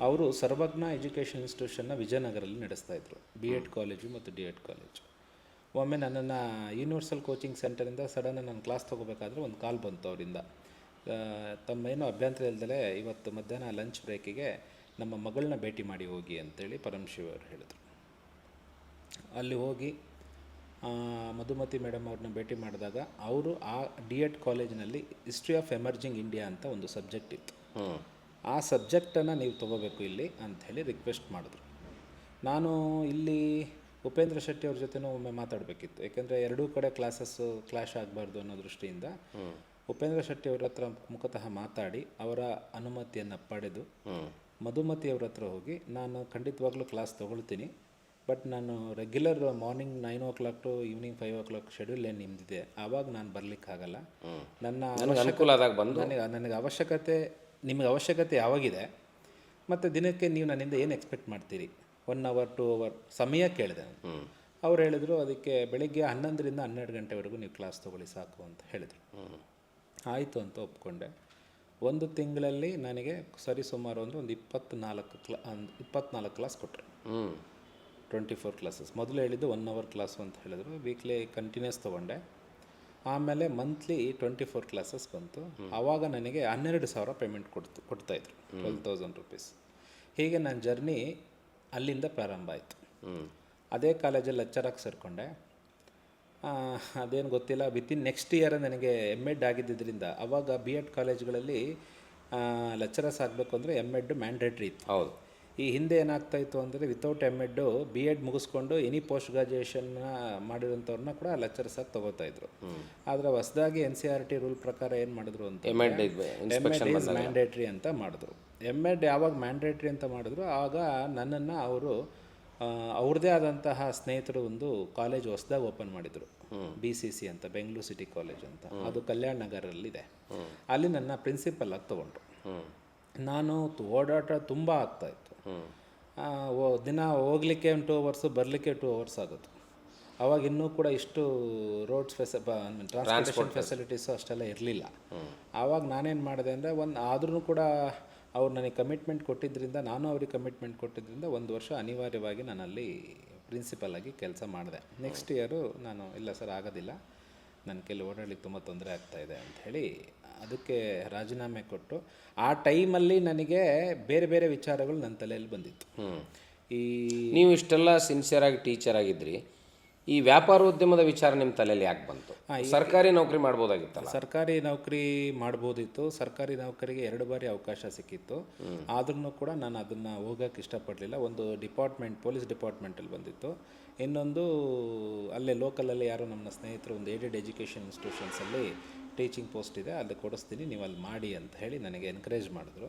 ಅವರು ಸರ್ವಜ್ಞ ಎಜುಕೇಷನ್ ಇನ್ಸ್ಟಿಟ್ಯೂಷನ್ನ ವಿಜಯನಗರಲ್ಲಿ ನಡೆಸ್ತಾ ಇದ್ರು. ಬಿ ಎಡ್ ಕಾಲೇಜು ಮತ್ತು ಡಿ ಎಡ್ ಕಾಲೇಜು. ಒಮ್ಮೆ ನನ್ನನ್ನು ಯೂನಿವರ್ಸಲ್ ಕೋಚಿಂಗ್ ಸೆಂಟರಿಂದ ಸಡನ್ ನಾನು ಕ್ಲಾಸ್ ತೊಗೋಬೇಕಾದ್ರೆ ಒಂದು ಕಾಲ್ ಬಂತು ಅವರಿಂದ. ತಮ್ಮೇನೋ ಅಭ್ಯಂತರ ಇಲ್ದಲೆ ಇವತ್ತು ಮಧ್ಯಾಹ್ನ ಲಂಚ್ ಬ್ರೇಕಿಗೆ ನಮ್ಮ ಮಗಳನ್ನ ಭೇಟಿ ಮಾಡಿ ಹೋಗಿ ಅಂತೇಳಿ ಪರಮಶಿವ ಅವರು ಹೇಳಿದರು. ಅಲ್ಲಿ ಹೋಗಿ ಮಧುಮತಿ ಮೇಡಮ್ ಅವ್ರನ್ನ ಭೇಟಿ ಮಾಡಿದಾಗ ಅವರು ಆ ಡಿ ಎಡ್ ಕಾಲೇಜಿನಲ್ಲಿ ಹಿಸ್ಟ್ರಿ ಆಫ್ ಎಮರ್ಜಿಂಗ್ ಇಂಡಿಯಾ ಅಂತ ಒಂದು ಸಬ್ಜೆಕ್ಟ್ ಇತ್ತು. ಆ ಸಬ್ಜೆಕ್ಟನ್ನು ನೀವು ತೊಗೋಬೇಕು ಇಲ್ಲಿ ಅಂಥೇಳಿ ರಿಕ್ವೆಸ್ಟ್ ಮಾಡಿದ್ರು. ನಾನು ಇಲ್ಲಿ ಉಪೇಂದ್ರ ಶೆಟ್ಟಿ ಅವ್ರ ಜೊತೆನೂ ಒಮ್ಮೆ ಮಾತಾಡಬೇಕಿತ್ತು. ಯಾಕೆಂದರೆ ಎರಡೂ ಕಡೆ ಕ್ಲಾಸಸ್ಸು ಕ್ಲಾಶ್ ಆಗಬಾರ್ದು ಅನ್ನೋ ದೃಷ್ಟಿಯಿಂದ ಉಪೇಂದ್ರ ಶೆಟ್ಟಿ ಅವ್ರ ಹತ್ರ ಮುಖತಃ ಮಾತಾಡಿ ಅವರ ಅನುಮತಿಯನ್ನು ಪಡೆದು ಮಧುಮತಿ ಅವ್ರ ಹತ್ರ ಹೋಗಿ ನಾನು ಖಂಡಿತವಾಗ್ಲೂ ಕ್ಲಾಸ್ ತೊಗೊಳ್ತೀನಿ. ಬಟ್ ನಾನು regular morning nine o'clock to evening five o'clock schedule ಏನು ನಿಮ್ದಿದೆ? ಆವಾಗ ನಾನು ಬರಲಿಕ್ಕಾಗಲ್ಲ. ನನ್ನ
ಅನುಕೂಲ ಆದಾಗ ಬಂದು?
ನನಗೆ ನನಗೆ ಅವಶ್ಯಕತೆ ನಿಮಗೆ ಅವಶ್ಯಕತೆ ಯಾವಾಗಿದೆ? ಮತ್ತು ದಿನಕ್ಕೆ ನೀವು ನನ್ನಿಂದ ಏನು ಎಕ್ಸ್ಪೆಕ್ಟ್ ಮಾಡ್ತೀರಿ? ಒನ್ ಅವರ್ ಟೂ ಅವರ್ ಸಮಯ ಕೇಳಿದೆ ನಾನು. ಅವ್ರು ಹೇಳಿದರು ಅದಕ್ಕೆ ಬೆಳಿಗ್ಗೆ ಹನ್ನೊಂದರಿಂದ ಹನ್ನೆರಡು ಗಂಟೆವರೆಗೂ ನೀವು ಕ್ಲಾಸ್ ತೊಗೊಳ್ಳಿ ಸಾಕು ಅಂತ ಹೇಳಿದರು. ಆಯಿತು ಅಂತ ಒಪ್ಕೊಂಡೆ. ಒಂದು ತಿಂಗಳಲ್ಲಿ ನನಗೆ ಸರಿಸುಮಾರು ಅಂದರೆ ಒಂದು ಇಪ್ಪತ್ತ್ನಾಲ್ಕು ಕ್ಲಾ ಒಂದು ಇಪ್ಪತ್ನಾಲ್ಕು ಕ್ಲಾಸ್ ಕೊಟ್ಟರು ಟ್ವೆಂಟಿ ಫೋರ್ ಕ್ಲಾಸಸ್ ಮೊದಲು ಹೇಳಿದ್ದು ಒನ್ ಅವರ್ ಕ್ಲಾಸು ಅಂತ ಹೇಳಿದ್ರು. ವೀಕ್ಲಿ ಕಂಟಿನ್ಯೂಸ್ ತೊಗೊಂಡೆ. ಆಮೇಲೆ ಮಂತ್ಲಿ ಟ್ವೆಂಟಿ ಫೋರ್ ಕ್ಲಾಸಸ್ ಬಂತು ಆವಾಗ ನನಗೆ ಹನ್ನೆರಡು ಸಾವಿರ ಪೇಮೆಂಟ್ ಕೊಡ್ತು ಕೊಡ್ತಾಯಿದ್ರು. ಟ್ವೆಲ್ ತೌಸಂಡ್ ರುಪೀಸ್ ಹೀಗೆ ನನ್ನ ಜರ್ನಿ ಅಲ್ಲಿಂದ ಪ್ರಾರಂಭ ಆಯಿತು. ಅದೇ ಕಾಲೇಜಲ್ಲಿ ಲೆಕ್ಚರಾಗಿ ಸೇರಿಕೊಂಡೆ. ಅದೇನು ಗೊತ್ತಿಲ್ಲ. ವಿತಿನ್ ನೆಕ್ಸ್ಟ್ ಇಯರ್ ನನಗೆ ಎಂ ಎಡ್ ಆಗಿದ್ದರಿಂದ ಅವಾಗ ಬಿ ಎಡ್ ಕಾಲೇಜ್ಗಳಲ್ಲಿ ಲೆಕ್ಚರರ್ಸ್ ಆಗಬೇಕು ಅಂದರೆ ಎಂ ಎಡ್ ಮ್ಯಾಂಡೇಟ್ರಿ ಇತ್ತು.
ಹೌದು.
ಈ ಹಿಂದೆ ಏನಾಗ್ತಾ ಇತ್ತು ಅಂದರೆ without M Ed B Ed ಮುಗಿಸ್ಕೊಂಡು ಎನಿ ಪೋಸ್ಟ್ ಗ್ರಾಜುಯೇಷನ್ನ ಮಾಡಿರೋಂಥವ್ರನ್ನ ಕೂಡ ಲೆಕ್ಚರ್ಸ್ ಆಗಿ ತಗೋತಾ ಇದ್ರು. ಆದರೆ ಹೊಸದಾಗಿ N C R T rule ಪ್ರಕಾರ ಏನು ಮಾಡಿದ್ರು ಅಂತ
M Ed
M Ed is mandatory ಅಂತ ಮಾಡಿದ್ರು. ಎಂ ಎಡ್ ಯಾವಾಗ ಮ್ಯಾಂಡೇಟ್ರಿ ಅಂತ ಮಾಡಿದ್ರು ಆಗ ನನ್ನನ್ನು ಅವರು ಅವ್ರದ್ದೇ ಆದಂತಹ ಸ್ನೇಹಿತರು ಒಂದು ಕಾಲೇಜ್ ಹೊಸದಾಗಿ ಓಪನ್ ಮಾಡಿದರು. ಬಿ ಸಿ ಸಿ ಅಂತ ಬೆಂಗಳೂರು ಸಿಟಿ ಕಾಲೇಜ್ ಅಂತ. ಅದು ಕಲ್ಯಾಣ ನಗರಲ್ಲಿದೆ. ಅಲ್ಲಿ ನನ್ನ ಪ್ರಿನ್ಸಿಪಲ್ ಆಗಿ ತೊಗೊಂಡ್ರು. ನಾನು ಓಡಾಟ ತುಂಬ ಆಗ್ತಾಯಿತ್ತು ದಿನ ಹೋಗ್ಲಿಕ್ಕೆ ಒಂದು ಟೂ ಅವರ್ಸು ಬರಲಿಕ್ಕೆ ಟೂ ಅವರ್ಸ್ ಆಗುತ್ತೆ. ಅವಾಗ ಇನ್ನೂ ಕೂಡ ಇಷ್ಟು ರೋಡ್ಸ್ ಫೆಸ ಟ್ರಾನ್ಸ್ಪೋರ್ಟೇಷನ್ ಫೆಸಿಲಿಟೀಸು ಅಷ್ಟೆಲ್ಲ ಇರಲಿಲ್ಲ. ಆವಾಗ ನಾನೇನು ಮಾಡಿದೆ ಅಂದರೆ ಒಂದು ಆದ್ರೂ ಕೂಡ ಅವ್ರು ನನಗೆ ಕಮಿಟ್ಮೆಂಟ್ ಕೊಟ್ಟಿದ್ದರಿಂದ ನಾನು ಅವ್ರಿಗೆ ಕಮಿಟ್ಮೆಂಟ್ ಕೊಟ್ಟಿದ್ದರಿಂದ ಒಂದು ವರ್ಷ ಅನಿವಾರ್ಯವಾಗಿ ನಾನು ಅಲ್ಲಿ ಪ್ರಿನ್ಸಿಪಲ್ ಆಗಿ ಕೆಲಸ ಮಾಡಿದೆ. ನೆಕ್ಸ್ಟ್ ಇಯರು ನಾನು ಇಲ್ಲ ಸರ್ ಆಗೋದಿಲ್ಲ. ನನ್ನ ಕೈಲಿ ಓಡಾಡಲಿಕ್ಕೆ ತುಂಬ ತೊಂದರೆ ಆಗ್ತಾಯಿದೆ ಅಂತ ಹೇಳಿ ಅದಕ್ಕೆ ರಾಜೀನಾಮೆ ಕೊಟ್ಟು ಆ ಟೈಮಲ್ಲಿ ನನಗೆ ಬೇರೆ ಬೇರೆ ವಿಚಾರಗಳು ನನ್ನ ತಲೆಯಲ್ಲಿ ಬಂದಿತ್ತು. ಈ
ನೀವು ಇಷ್ಟೆಲ್ಲ ಸಿನ್ಸಿಯರ್ ಆಗಿ ಟೀಚರ್ ಆಗಿದ್ರಿ. ಈ ವ್ಯಾಪಾರೋದ್ಯಮದ ವಿಚಾರ ನಿಮ್ಮ ತಲೆಯಲ್ಲಿ ಯಾಕೆ ಬಂತು? ಸರ್ಕಾರಿ ನೌಕರಿ ಮಾಡ್ಬೋದಾಗಿತ್ತಲ್ಲ?
ಸರ್ಕಾರಿ ನೌಕರಿ ಮಾಡ್ಬೋದಿತ್ತು. ಸರ್ಕಾರಿ ನೌಕರಿಗೆ ಎರಡು ಬಾರಿ ಅವಕಾಶ ಸಿಕ್ಕಿತ್ತು. ಆದ್ರೂ ಕೂಡ ನಾನು ಅದನ್ನು ಹೋಗಕ್ಕೆ ಇಷ್ಟಪಡಲಿಲ್ಲ. ಒಂದು ಡಿಪಾರ್ಟ್ಮೆಂಟ್ ಪೊಲೀಸ್ ಡಿಪಾರ್ಟ್ಮೆಂಟಲ್ಲಿ ಬಂದಿತ್ತು. ಇನ್ನೊಂದು ಅಲ್ಲೇ ಲೋಕಲಲ್ಲಿ ಯಾರೋ ನಮ್ಮ ಸ್ನೇಹಿತರು ಒಂದು ಏಡೆಡ್ ಎಜುಕೇಷನ್ ಇನ್ಸ್ಟಿಟ್ಯೂಷನ್ಸಲ್ಲಿ ಟೀಚಿಂಗ್ ಪೋಸ್ಟ್ ಇದೆ ಅಲ್ಲಿ ಕೊಡಿಸ್ತೀನಿ ನೀವು ಅಲ್ಲಿ ಮಾಡಿ ಅಂತ ಹೇಳಿ ನನಗೆ ಎನ್ಕರೇಜ್ ಮಾಡಿದ್ರು.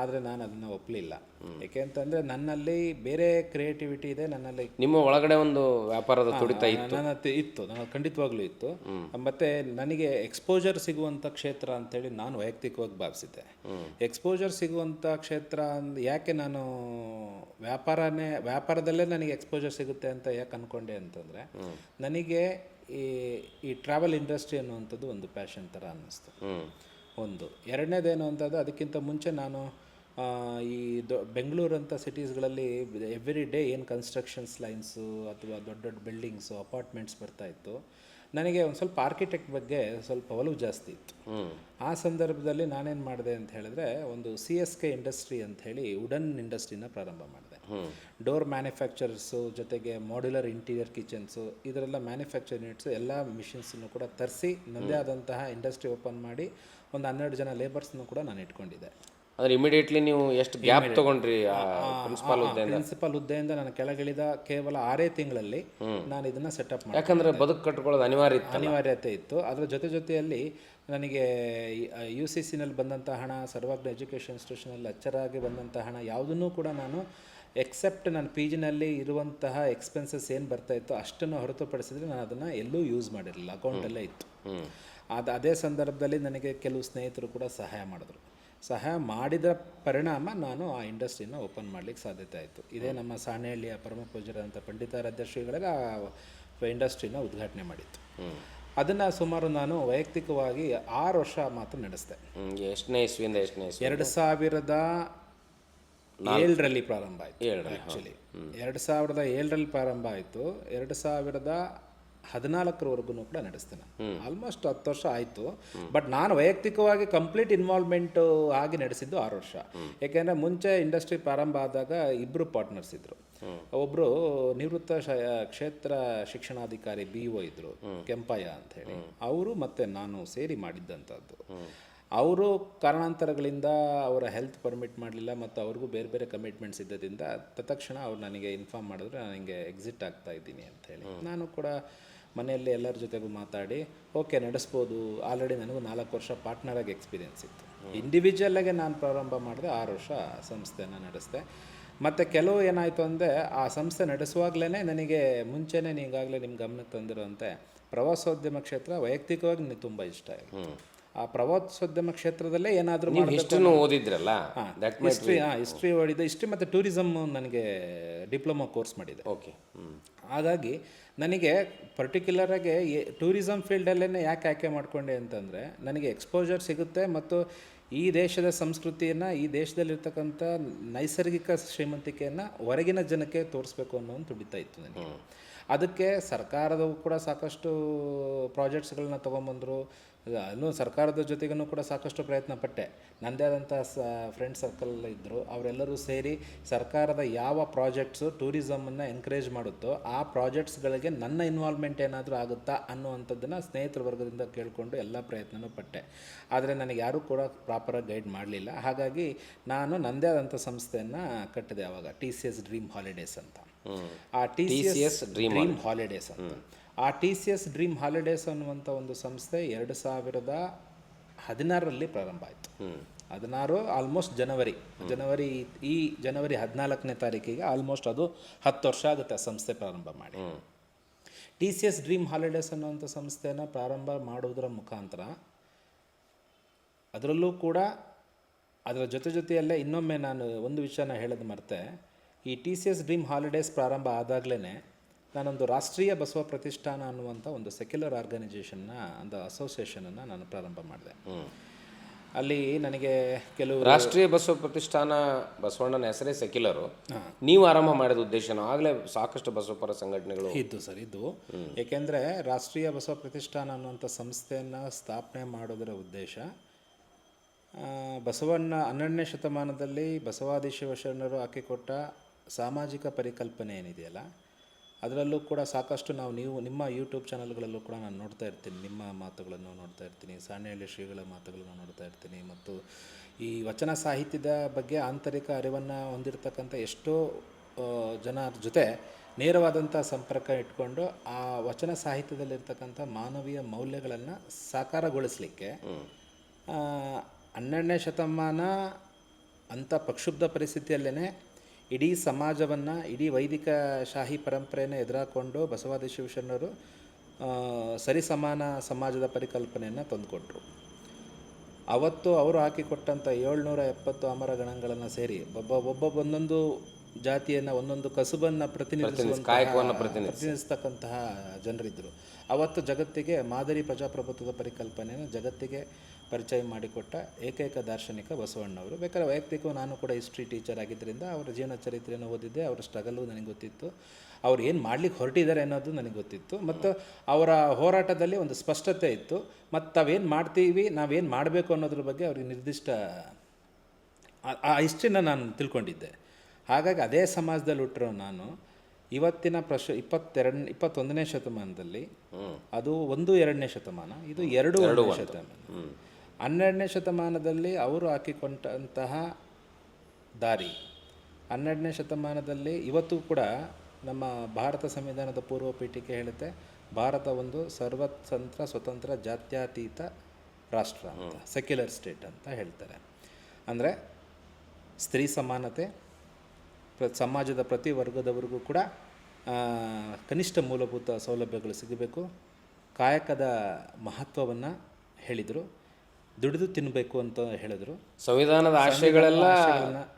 ಆದರೆ ನಾನು ಅದನ್ನು ಒಪ್ಪಲಿಲ್ಲ ಯಾಕೆ ಅಂತಂದರೆ ನನ್ನಲ್ಲಿ ಬೇರೆ ಕ್ರಿಯೇಟಿವಿಟಿ ಇದೆ ನನ್ನಲ್ಲಿ
ನಿಮ್ಮ ಒಳಗಡೆ ಒಂದು ವ್ಯಾಪಾರದ ತುಡಿತ ಇತ್ತು.
ನನ್ನ ಇತ್ತು ನನ್ನ ಖಂಡಿತವಾಗ್ಲೂ ಇತ್ತು. ಮತ್ತೆ ನನಗೆ ಎಕ್ಸ್ಪೋಜರ್ ಸಿಗುವಂಥ ಕ್ಷೇತ್ರ ಅಂತೇಳಿ ನಾನು ವೈಯಕ್ತಿಕವಾಗಿ ಭಾವಿಸಿದ್ದೆ. ಎಕ್ಸ್ಪೋಜರ್ ಸಿಗುವಂಥ ಕ್ಷೇತ್ರ ಅಂದ್ ಯಾಕೆ ನಾನು ವ್ಯಾಪಾರನೇ ವ್ಯಾಪಾರದಲ್ಲೇ ನನಗೆ ಎಕ್ಸ್ಪೋಜರ್ ಸಿಗುತ್ತೆ ಅಂತ ಯಾಕೆ ಅನ್ಕೊಂಡೆ ಅಂತಂದರೆ ನನಗೆ ಈ ಈ ಟ್ರಾವೆಲ್ ಇಂಡಸ್ಟ್ರಿ ಅನ್ನುವಂಥದ್ದು ಒಂದು ಪ್ಯಾಷನ್ ಥರ ಅನ್ನಿಸ್ತು. ಒಂದು. ಎರಡನೇದೇನು ಅಂತಂದರೆ ಅದಕ್ಕಿಂತ ಮುಂಚೆ ನಾನು ಈ ದೊ ಬೆಂಗಳೂರಂಥ ಸಿಟೀಸ್ಗಳಲ್ಲಿ ಎವ್ರಿ ಡೇ ಏನು ಕನ್ಸ್ಟ್ರಕ್ಷನ್ಸ್ ಲೈನ್ಸು ಅಥವಾ ದೊಡ್ಡ ದೊಡ್ಡ ಬಿಲ್ಡಿಂಗ್ಸು ಅಪಾರ್ಟ್ಮೆಂಟ್ಸ್ ಬರ್ತಾ ಇತ್ತು. ನನಗೆ ಒಂದು ಸ್ವಲ್ಪ ಆರ್ಕಿಟೆಕ್ಟ್ ಬಗ್ಗೆ ಸ್ವಲ್ಪ ಒಲವು ಜಾಸ್ತಿ ಇತ್ತು. ಆ ಸಂದರ್ಭದಲ್ಲಿ ನಾನೇನು ಮಾಡಿದೆ ಅಂತ ಹೇಳಿದ್ರೆ ಒಂದು ಸಿ ಎಸ್ ಕೆ ಇಂಡಸ್ಟ್ರಿ ಅಂತ ಹೇಳಿ ವುಡನ್ ಇಂಡಸ್ಟ್ರಿನ ಪ್ರಾರಂಭ ಮಾಡಿದೆ. ಡೋರ್ ಮ್ಯಾನುಫ್ಯಾಕ್ಚರರ್ಸು ಜೊತೆಗೆ ಮಾಡ್ಯುಲರ್ ಇಂಟೀರಿಯರ್ ಕಿಚನ್ಸು ಇದರೆಲ್ಲ ಮ್ಯಾನುಫ್ಯಾಕ್ಚರ್ ಯೂನಿಟ್ಸು ಎಲ್ಲ ಮಿಷಿನ್ಸನ್ನು ಕೂಡ ತರಿಸಿ ನನ್ನದೇ ಆದಂತಹ ಇಂಡಸ್ಟ್ರಿ ಓಪನ್ ಮಾಡಿ ಒಂದು ಹನ್ನೆರಡು ಜನ ಲೇಬರ್ಸ್ನು ಕೂಡ ನಾನು ಇಟ್ಕೊಂಡಿದ್ದೆ.
ಅಂದ್ರೆ ಇಮಿಡಿಯೇಟ್ಲಿ ನೀವು ಎಷ್ಟು ಗ್ಯಾಪ್ ತಗೊಂಡ್ರಿ ಪ್ರಿನ್ಸಿಪಾಲ್ ಹುದ್ದೆ
ಪ್ರಿನ್ಸಿಪಲ್ ಹುದ್ದೆಯಿಂದ ನಾನು ಕೆಳಗಿಳಿದ ಕೇವಲ ಆರೇ ತಿಂಗಳಲ್ಲಿ ನಾನು ಇದನ್ನು ಸೆಟಪ್ ಮಾಡಿ
ಯಾಕಂದ್ರೆ ಬದುಕು ಕಟ್ಕೊಳ್ಳೋದು ಅನಿವಾರ್ಯ ಇತ್ತು
ಅನಿವಾರ್ಯತೆ ಇತ್ತು. ಅದರ ಜೊತೆ ಜೊತೆಯಲ್ಲಿ ನನಗೆ ಯು ಸಿ ಸಿನಲ್ಲಿ ಬಂದಂಥ ಹಣ ಸರ್ವಜ್ಞ ಎಜುಕೇಷನ್ ಇನ್ಸ್ಟಿಟ್ಯೂಷನಲ್ಲಿ ಅಚ್ಚರಾಗಿ ಬಂದಂಥ ಹಣ ಯಾವುದನ್ನು ಕೂಡ ನಾನು ಎಕ್ಸೆಪ್ಟ್ ನನ್ನ ಪಿ ಜಿನಲ್ಲಿ ಇರುವಂತಹ ಎಕ್ಸ್ಪೆನ್ಸಸ್ ಏನು ಬರ್ತಾ ಇತ್ತು ಅಷ್ಟನ್ನು ಹೊರತುಪಡಿಸಿದ್ರೆ ನಾನು ಅದನ್ನು ಎಲ್ಲೂ ಯೂಸ್ ಮಾಡಿರಲಿಲ್ಲ. ಅಕೌಂಟಲ್ಲೇ ಇತ್ತು. ಅದು ಅದೇ ಸಂದರ್ಭದಲ್ಲಿ ನನಗೆ ಕೆಲವು ಸ್ನೇಹಿತರು ಕೂಡ ಸಹಾಯ ಮಾಡಿದ್ರು. ಸಹಾಯ ಮಾಡಿದ ಪರಿಣಾಮ ನಾನು ಆ ಇಂಡಸ್ಟ್ರಿನ ಓಪನ್ ಮಾಡಲಿಕ್ಕೆ ಸಾಧ್ಯತೆ ಆಯಿತು. ಇದೇ ನಮ್ಮ ಸಾಣೆಹಳ್ಳಿಯ ಪರಮ ಪೂಜರಾದಂಥ ಪಂಡಿತಾರಾಧ್ಯ ಶ್ರೀಗಳಿಗೆ ಆ ಇಂಡಸ್ಟ್ರಿನ ಉದ್ಘಾಟನೆ ಮಾಡಿತ್ತು. ಅದನ್ನು ಸುಮಾರು ನಾನು ವೈಯಕ್ತಿಕವಾಗಿ ಆರು ವರ್ಷ ಮಾತ್ರ ನಡೆಸಿದೆ.
ಎಷ್ಟನೇ ಇಸ್ವಿಯಿಂದ ಎಷ್ಟನೇ
ಎರಡು ಸಾವಿರದ ಏಳರಲ್ಲಿ ಪ್ರಾರಂಭ ಆಯಿತು ಆ್ಯಕ್ಚುಲಿ ಎರಡು ಸಾವಿರದ ಏಳರಲ್ಲಿ ಪ್ರಾರಂಭ ಆಯಿತು. ಎರಡು ಸಾವಿರದ ಹದಿನಾಲ್ಕರವರೆಗೂ ಕೂಡ ನಡೆಸ್ತೇನೆ. ಆಲ್ಮೋಸ್ಟ್ ಹತ್ತು ವರ್ಷ ಆಯಿತು. ಬಟ್ ನಾನು ವೈಯಕ್ತಿಕವಾಗಿ ಕಂಪ್ಲೀಟ್ ಇನ್ವಾಲ್ವ್ಮೆಂಟು ಆಗಿ ನಡೆಸಿದ್ದು ಆರು ವರ್ಷ. ಯಾಕೆಂದರೆ ಮುಂಚೆ ಇಂಡಸ್ಟ್ರಿ ಪ್ರಾರಂಭ ಆದಾಗ ಇಬ್ಬರು ಪಾರ್ಟ್ನರ್ಸ್ ಇದ್ದರು ಒಬ್ಬರು ನಿವೃತ್ತ ಕ್ಷೇತ್ರ ಶಿಕ್ಷಣಾಧಿಕಾರಿ ಬಿ ಒ ಇದ್ದರು ಕೆಂಪಯ್ಯ ಅಂತ ಹೇಳಿ ಅವರು ಮತ್ತು ನಾನು ಸೇರಿ ಮಾಡಿದ್ದಂಥದ್ದು. ಅವರು ಕಾರಣಾಂತರಗಳಿಂದ ಅವರ ಹೆಲ್ತ್ ಪರ್ಮಿಟ್ ಮಾಡಲಿಲ್ಲ ಮತ್ತು ಅವ್ರಿಗೂ ಬೇರೆ ಬೇರೆ ಕಮಿಟ್ಮೆಂಟ್ಸ್ ಇದ್ದದಿಂದ ತತ್ಕ್ಷಣ ಅವ್ರು ನನಗೆ ಇನ್ಫಾರ್ಮ್ ಮಾಡಿದ್ರೆ ನಾನು ಹಿಂಗೆ ಎಕ್ಸಿಟ್ ಆಗ್ತಾ ಇದ್ದೀನಿ ಅಂತ ಹೇಳಿ. ನಾನು ಕೂಡ ಮನೆಯಲ್ಲಿ ಎಲ್ಲರ ಜೊತೆಗೂ ಮಾತಾಡಿ ಓಕೆ ನಡೆಸ್ಬೋದು ಆಲ್ರೆಡಿ ನನಗೂ ನಾಲ್ಕು ವರ್ಷ ಪಾರ್ಟ್ನರಾಗಿ ಎಕ್ಸ್ಪೀರಿಯನ್ಸ್ ಇತ್ತು. ಇಂಡಿವಿಜುವಲ್ಲಾಗೆ ನಾನು ಪ್ರಾರಂಭ ಮಾಡಿದೆ ಆರು ವರ್ಷ ಸಂಸ್ಥೆನ ನಡೆಸಿದೆ. ಮತ್ತು ಕೆಲವು ಏನಾಯಿತು ಅಂದರೆ ಆ ಸಂಸ್ಥೆ ನಡೆಸುವಾಗಲೇ ನನಗೆ ಮುಂಚೆನೇ ಈಗಾಗಲೇ ನಿಮ್ಮ ಗಮನಕ್ಕೆ ತಂದಿರುವಂತೆ ಪ್ರವಾಸೋದ್ಯಮ ಕ್ಷೇತ್ರ ವೈಯಕ್ತಿಕವಾಗಿ ನನಗೆ ತುಂಬ ಇಷ್ಟ ಆಯಿತು ಆ ಪ್ರವಾಸೋದ್ಯಮ ಕ್ಷೇತ್ರದಲ್ಲೇ ಏನಾದರೂ
ನೀವು ಹಿಸ್ಟ್ರಿನೂ ಓದಿದ್ರಲ್ಲ?
ಹಿಸ್ಟ್ರಿ ಹಾಂ ಹಿಸ್ಟ್ರಿ ಓಡಿದೆ ಹಿಸ್ಟ್ರಿ ಮತ್ತು ಟೂರಿಸಮ್ ನನಗೆ ಡಿಪ್ಲೊಮಾ ಕೋರ್ಸ್ ಮಾಡಿದೆ.
ಓಕೆ
ಹಾಗಾಗಿ ನನಗೆ ಪರ್ಟಿಕ್ಯುಲರಾಗಿ ಟೂರಿಸಮ್ ಫೀಲ್ಡಲ್ಲೇ ಯಾಕೆ ಆಯ್ಕೆ ಮಾಡಿಕೊಂಡೆ ಅಂತಂದರೆ ನನಗೆ ಎಕ್ಸ್ಪೋಜರ್ ಸಿಗುತ್ತೆ ಮತ್ತು ಈ ದೇಶದ ಸಂಸ್ಕೃತಿಯನ್ನು ಈ ದೇಶದಲ್ಲಿರ್ತಕ್ಕಂಥ ನೈಸರ್ಗಿಕ ಶ್ರೀಮಂತಿಕೆಯನ್ನು ಹೊರಗಿನ ಜನಕ್ಕೆ ತೋರಿಸ್ಬೇಕು ಅನ್ನೋ ಒಂದು ತುಡಿತಾ ಇತ್ತು ನನಗೆ. ಅದಕ್ಕೆ ಸರ್ಕಾರದವು ಕೂಡ ಸಾಕಷ್ಟು ಪ್ರಾಜೆಕ್ಟ್ಸ್ಗಳನ್ನ ತೊಗೊಂಬಂದರು. ಅಲ್ಲೂ ಸರ್ಕಾರದ ಜೊತೆಗೂ ಕೂಡ ಸಾಕಷ್ಟು ಪ್ರಯತ್ನ ಪಟ್ಟೆ. ನನ್ನದೇ ಆದಂಥ ಸ ಫ್ರೆಂಡ್ ಸರ್ಕಲ್ ಇದ್ದರು ಅವರೆಲ್ಲರೂ ಸೇರಿ ಸರ್ಕಾರದ ಯಾವ ಪ್ರಾಜೆಕ್ಟ್ಸು ಟೂರಿಸಮನ್ನು ಎನ್ಕರೇಜ್ ಮಾಡುತ್ತೋ ಆ ಪ್ರಾಜೆಕ್ಟ್ಸ್ಗಳಿಗೆ ನನ್ನ ಇನ್ವಾಲ್ವ್ಮೆಂಟ್ ಏನಾದರೂ ಆಗುತ್ತಾ ಅನ್ನುವಂಥದ್ದನ್ನು ಸ್ನೇಹಿತರ ವರ್ಗದಿಂದ ಕೇಳಿಕೊಂಡು ಎಲ್ಲ ಪ್ರಯತ್ನವೂ ಪಟ್ಟೆ. ಆದರೆ ನನಗೆ ಯಾರೂ ಕೂಡ ಪ್ರಾಪರಾಗಿ ಗೈಡ್ ಮಾಡಲಿಲ್ಲ. ಹಾಗಾಗಿ ನಾನು ನನ್ನದೇ ಆದಂಥ ಸಂಸ್ಥೆಯನ್ನು ಕಟ್ಟಿದೆ ಆವಾಗ T C S dream holidays ಅಂತ. ಆ T C S dream holidays ಅಂತ ಆ T C S dream holidays ಅನ್ನುವಂಥ ಒಂದು ಸಂಸ್ಥೆ ಎರಡು ಸಾವಿರದ ಹದಿನಾರರಲ್ಲಿ ಪ್ರಾರಂಭ ಆಯಿತು. ಹದಿನಾರು ಆಲ್ಮೋಸ್ಟ್ ಜನವರಿ. ಜನವರಿ ಈ ಜನವರಿ ಹದಿನಾಲ್ಕನೇ ತಾರೀಕಿಗೆ ಆಲ್ಮೋಸ್ಟ್ ಅದು ಹತ್ತು ವರ್ಷ ಆಗುತ್ತೆ ಆ ಸಂಸ್ಥೆ ಪ್ರಾರಂಭ ಮಾಡಿ. T C S dream holidays ಅನ್ನುವಂಥ ಸಂಸ್ಥೆನ ಪ್ರಾರಂಭ ಮಾಡುವುದರ ಮುಖಾಂತರ ಅದರಲ್ಲೂ ಕೂಡ ಅದರ ಜೊತೆ ಜೊತೆಯಲ್ಲೇ ಇನ್ನೊಮ್ಮೆ ನಾನು ಒಂದು ವಿಷಯನ ಹೇಳೋದು ಮರ್ತೆ. ಈ T C S dream holidays ಪ್ರಾರಂಭ ಆದಾಗಲೇ ನಾನೊಂದು ರಾಷ್ಟ್ರೀಯ ಬಸವ ಪ್ರತಿಷ್ಠಾನ ಅನ್ನುವಂಥ ಒಂದು ಸೆಕ್ಯುಲರ್ ಆರ್ಗನೈಸೇಷನ್ನ ಒಂದು ಅಸೋಸಿಯೇಷನನ್ನು ನಾನು ಪ್ರಾರಂಭ ಮಾಡಿದೆ. ಅಲ್ಲಿ ನನಗೆ ಕೆಲವು
ರಾಷ್ಟ್ರೀಯ ಬಸವ ಪ್ರತಿಷ್ಠಾನ ಬಸವಣ್ಣನ ಹೆಸರೇ ಸೆಕ್ಯುಲರು ನೀವು ಆರಂಭ ಮಾಡಿದ ಉದ್ದೇಶನ ಆಗಲೇ ಸಾಕಷ್ಟು ಬಸವಪರ ಸಂಘಟನೆಗಳು
ಇದ್ದು ಸರ್ ಇದ್ದು. ಏಕೆಂದರೆ ರಾಷ್ಟ್ರೀಯ ಬಸವ ಪ್ರತಿಷ್ಠಾನ ಅನ್ನುವಂಥ ಸಂಸ್ಥೆಯನ್ನು ಸ್ಥಾಪನೆ ಮಾಡೋದರ ಉದ್ದೇಶ ಬಸವಣ್ಣ ಹನ್ನೆರಡನೇ ಶತಮಾನದಲ್ಲಿ ಬಸವಾದಿ ಶಿವಶರಣರು ಹಾಕಿಕೊಟ್ಟ ಸಾಮಾಜಿಕ ಪರಿಕಲ್ಪನೆ ಏನಿದೆಯಲ್ಲ ಅದರಲ್ಲೂ ಕೂಡ ಸಾಕಷ್ಟು ನಾವು ನೀವು ನಿಮ್ಮ ಯೂಟ್ಯೂಬ್ ಚಾನಲ್ಗಳಲ್ಲೂ ಕೂಡ ನಾನು ನೋಡ್ತಾ ಇರ್ತೀನಿ. ನಿಮ್ಮ ಮಾತುಗಳನ್ನು ನೋಡ್ತಾ ಇರ್ತೀನಿ. ಸಾಣೆಹಳ್ಳಿ ಶ್ರೀಗಳ ಮಾತುಗಳನ್ನು ನೋಡ್ತಾ ಇರ್ತೀನಿ. ಮತ್ತು ಈ ವಚನ ಸಾಹಿತ್ಯದ ಬಗ್ಗೆ ಆಂತರಿಕ ಅರಿವನ್ನು ಹೊಂದಿರತಕ್ಕಂಥ ಎಷ್ಟೋ ಜನರ ಜೊತೆ ನೇರವಾದಂಥ ಸಂಪರ್ಕ ಇಟ್ಕೊಂಡು ಆ ವಚನ ಸಾಹಿತ್ಯದಲ್ಲಿರ್ತಕ್ಕಂಥ ಮಾನವೀಯ ಮೌಲ್ಯಗಳನ್ನು ಸಾಕಾರಗೊಳಿಸಲಿಕ್ಕೆ ಹನ್ನೆರಡನೇ ಶತಮಾನ ಅಂಥ ಪ್ರಕ್ಷುಬ್ಧ ಪರಿಸ್ಥಿತಿಯಲ್ಲೇ ಇಡೀ ಸಮಾಜವನ್ನು, ಇಡೀ ವೈದಿಕ ಶಾಹಿ ಪರಂಪರೆಯನ್ನು ಎದುರಾಕೊಂಡು ಬಸವಾದಿ ಶಿವಶರಣರು ಸರಿಸಮಾನ ಸಮಾಜದ ಪರಿಕಲ್ಪನೆಯನ್ನು ತಂದುಕೊಟ್ರು. ಅವತ್ತು ಅವರು ಹಾಕಿಕೊಟ್ಟಂಥ ಏಳ್ನೂರ ಎಪ್ಪತ್ತು ಅಮರ ಗಣಗಳನ್ನು ಸೇರಿ ಒಬ್ಬ ಒಬ್ಬ ಒಂದೊಂದು ಜಾತಿಯನ್ನು ಒಂದೊಂದು ಕಸುಬನ್ನು ಪ್ರತಿನಿಧಿಸುವಂತಹ
ಕಾಯಕವನ್ನು
ಪ್ರತಿನಿಧಿಸ್ತಕ್ಕಂತಹ ಜನರಿದ್ದರು ಅವತ್ತು ಜಗತ್ತಿಗೆ ಮಾದರಿ ಪ್ರಜಾಪ್ರಭುತ್ವದ ಪರಿಕಲ್ಪನೆಯನ್ನು ಜಗತ್ತಿಗೆ ಪರಿಚಯ ಮಾಡಿಕೊಟ್ಟ ಏಕೈಕ ದಾರ್ಶನಿಕ ಬಸವಣ್ಣವರು ಬೇಕಾದ್ರೆ ವೈಯಕ್ತಿಕ ನಾನು ಕೂಡ ಹಿಸ್ಟ್ರಿ ಟೀಚರ್ ಆಗಿದ್ದರಿಂದ ಅವರ ಜೀವನ ಚರಿತ್ರೆಯನ್ನು ಓದಿದ್ದೆ. ಅವರ ಸ್ಟ್ರಗಲ್ಲು ನನಗೆ ಗೊತ್ತಿತ್ತು. ಅವ್ರು ಏನು ಮಾಡ್ಲಿಕ್ಕೆ ಹೊರಟಿದ್ದಾರೆ ಅನ್ನೋದು ನನಗೆ ಗೊತ್ತಿತ್ತು. ಮತ್ತು ಅವರ ಹೋರಾಟದಲ್ಲಿ ಒಂದು ಸ್ಪಷ್ಟತೆ ಇತ್ತು. ಮತ್ತು ತಾವೇನು ಮಾಡ್ತೀವಿ ನಾವೇನು ಮಾಡಬೇಕು ಅನ್ನೋದ್ರ ಬಗ್ಗೆ ಅವ್ರಿಗೆ ನಿರ್ದಿಷ್ಟ ಆ ಹಿಸ್ಟ್ರಿನ ನಾನು ತಿಳ್ಕೊಂಡಿದ್ದೆ. ಹಾಗಾಗಿ ಅದೇ ಸಮಾಜದಲ್ಲಿ ಹುಟ್ಟಿರೋ ನಾನು ಇವತ್ತಿನ ಪ್ರಶ ಇಪ್ಪತ್ತೆರಡು ಇಪ್ಪತ್ತೊಂದನೇ ಶತಮಾನದಲ್ಲಿ ಅದು ಒಂದು ಎರಡನೇ ಶತಮಾನ ಇದು ಎರಡು ಎರಡು ಶತಮಾನ. ಹನ್ನೆರಡನೇ ಶತಮಾನದಲ್ಲಿ ಅವರು ಹಾಕಿಕೊಂಡಂತಹ ದಾರಿ ಹನ್ನೆರಡನೇ ಶತಮಾನದಲ್ಲಿ ಇವತ್ತು ಕೂಡ ನಮ್ಮ ಭಾರತ ಸಂವಿಧಾನದ ಪೂರ್ವ ಪೀಠಿಕೆ ಹೇಳುತ್ತೆ ಭಾರತ ಒಂದು ಸರ್ವತಂತ್ರ ಸ್ವತಂತ್ರ ಜಾತ್ಯತೀತ ರಾಷ್ಟ್ರ ಅಂತ ಸೆಕ್ಯುಲರ್ ಸ್ಟೇಟ್ ಅಂತ ಹೇಳ್ತಾರೆ. ಅಂದರೆ ಸ್ತ್ರೀ ಸಮಾನತೆ ಪ್ರ ಸಮಾಜದ ಪ್ರತಿ ವರ್ಗದವರಿಗೂ ಕೂಡ ಕನಿಷ್ಠ ಮೂಲಭೂತ ಸೌಲಭ್ಯಗಳು ಸಿಗಬೇಕು. ಕಾಯಕದ ಮಹತ್ವವನ್ನು ಹೇಳಿದರು. ದುಡಿದು ತಿನ್ನಬೇಕು ಅಂತ ಹೇಳಿದರು.
ಸಂವಿಧಾನದ ಆಶಯಗಳೆಲ್ಲ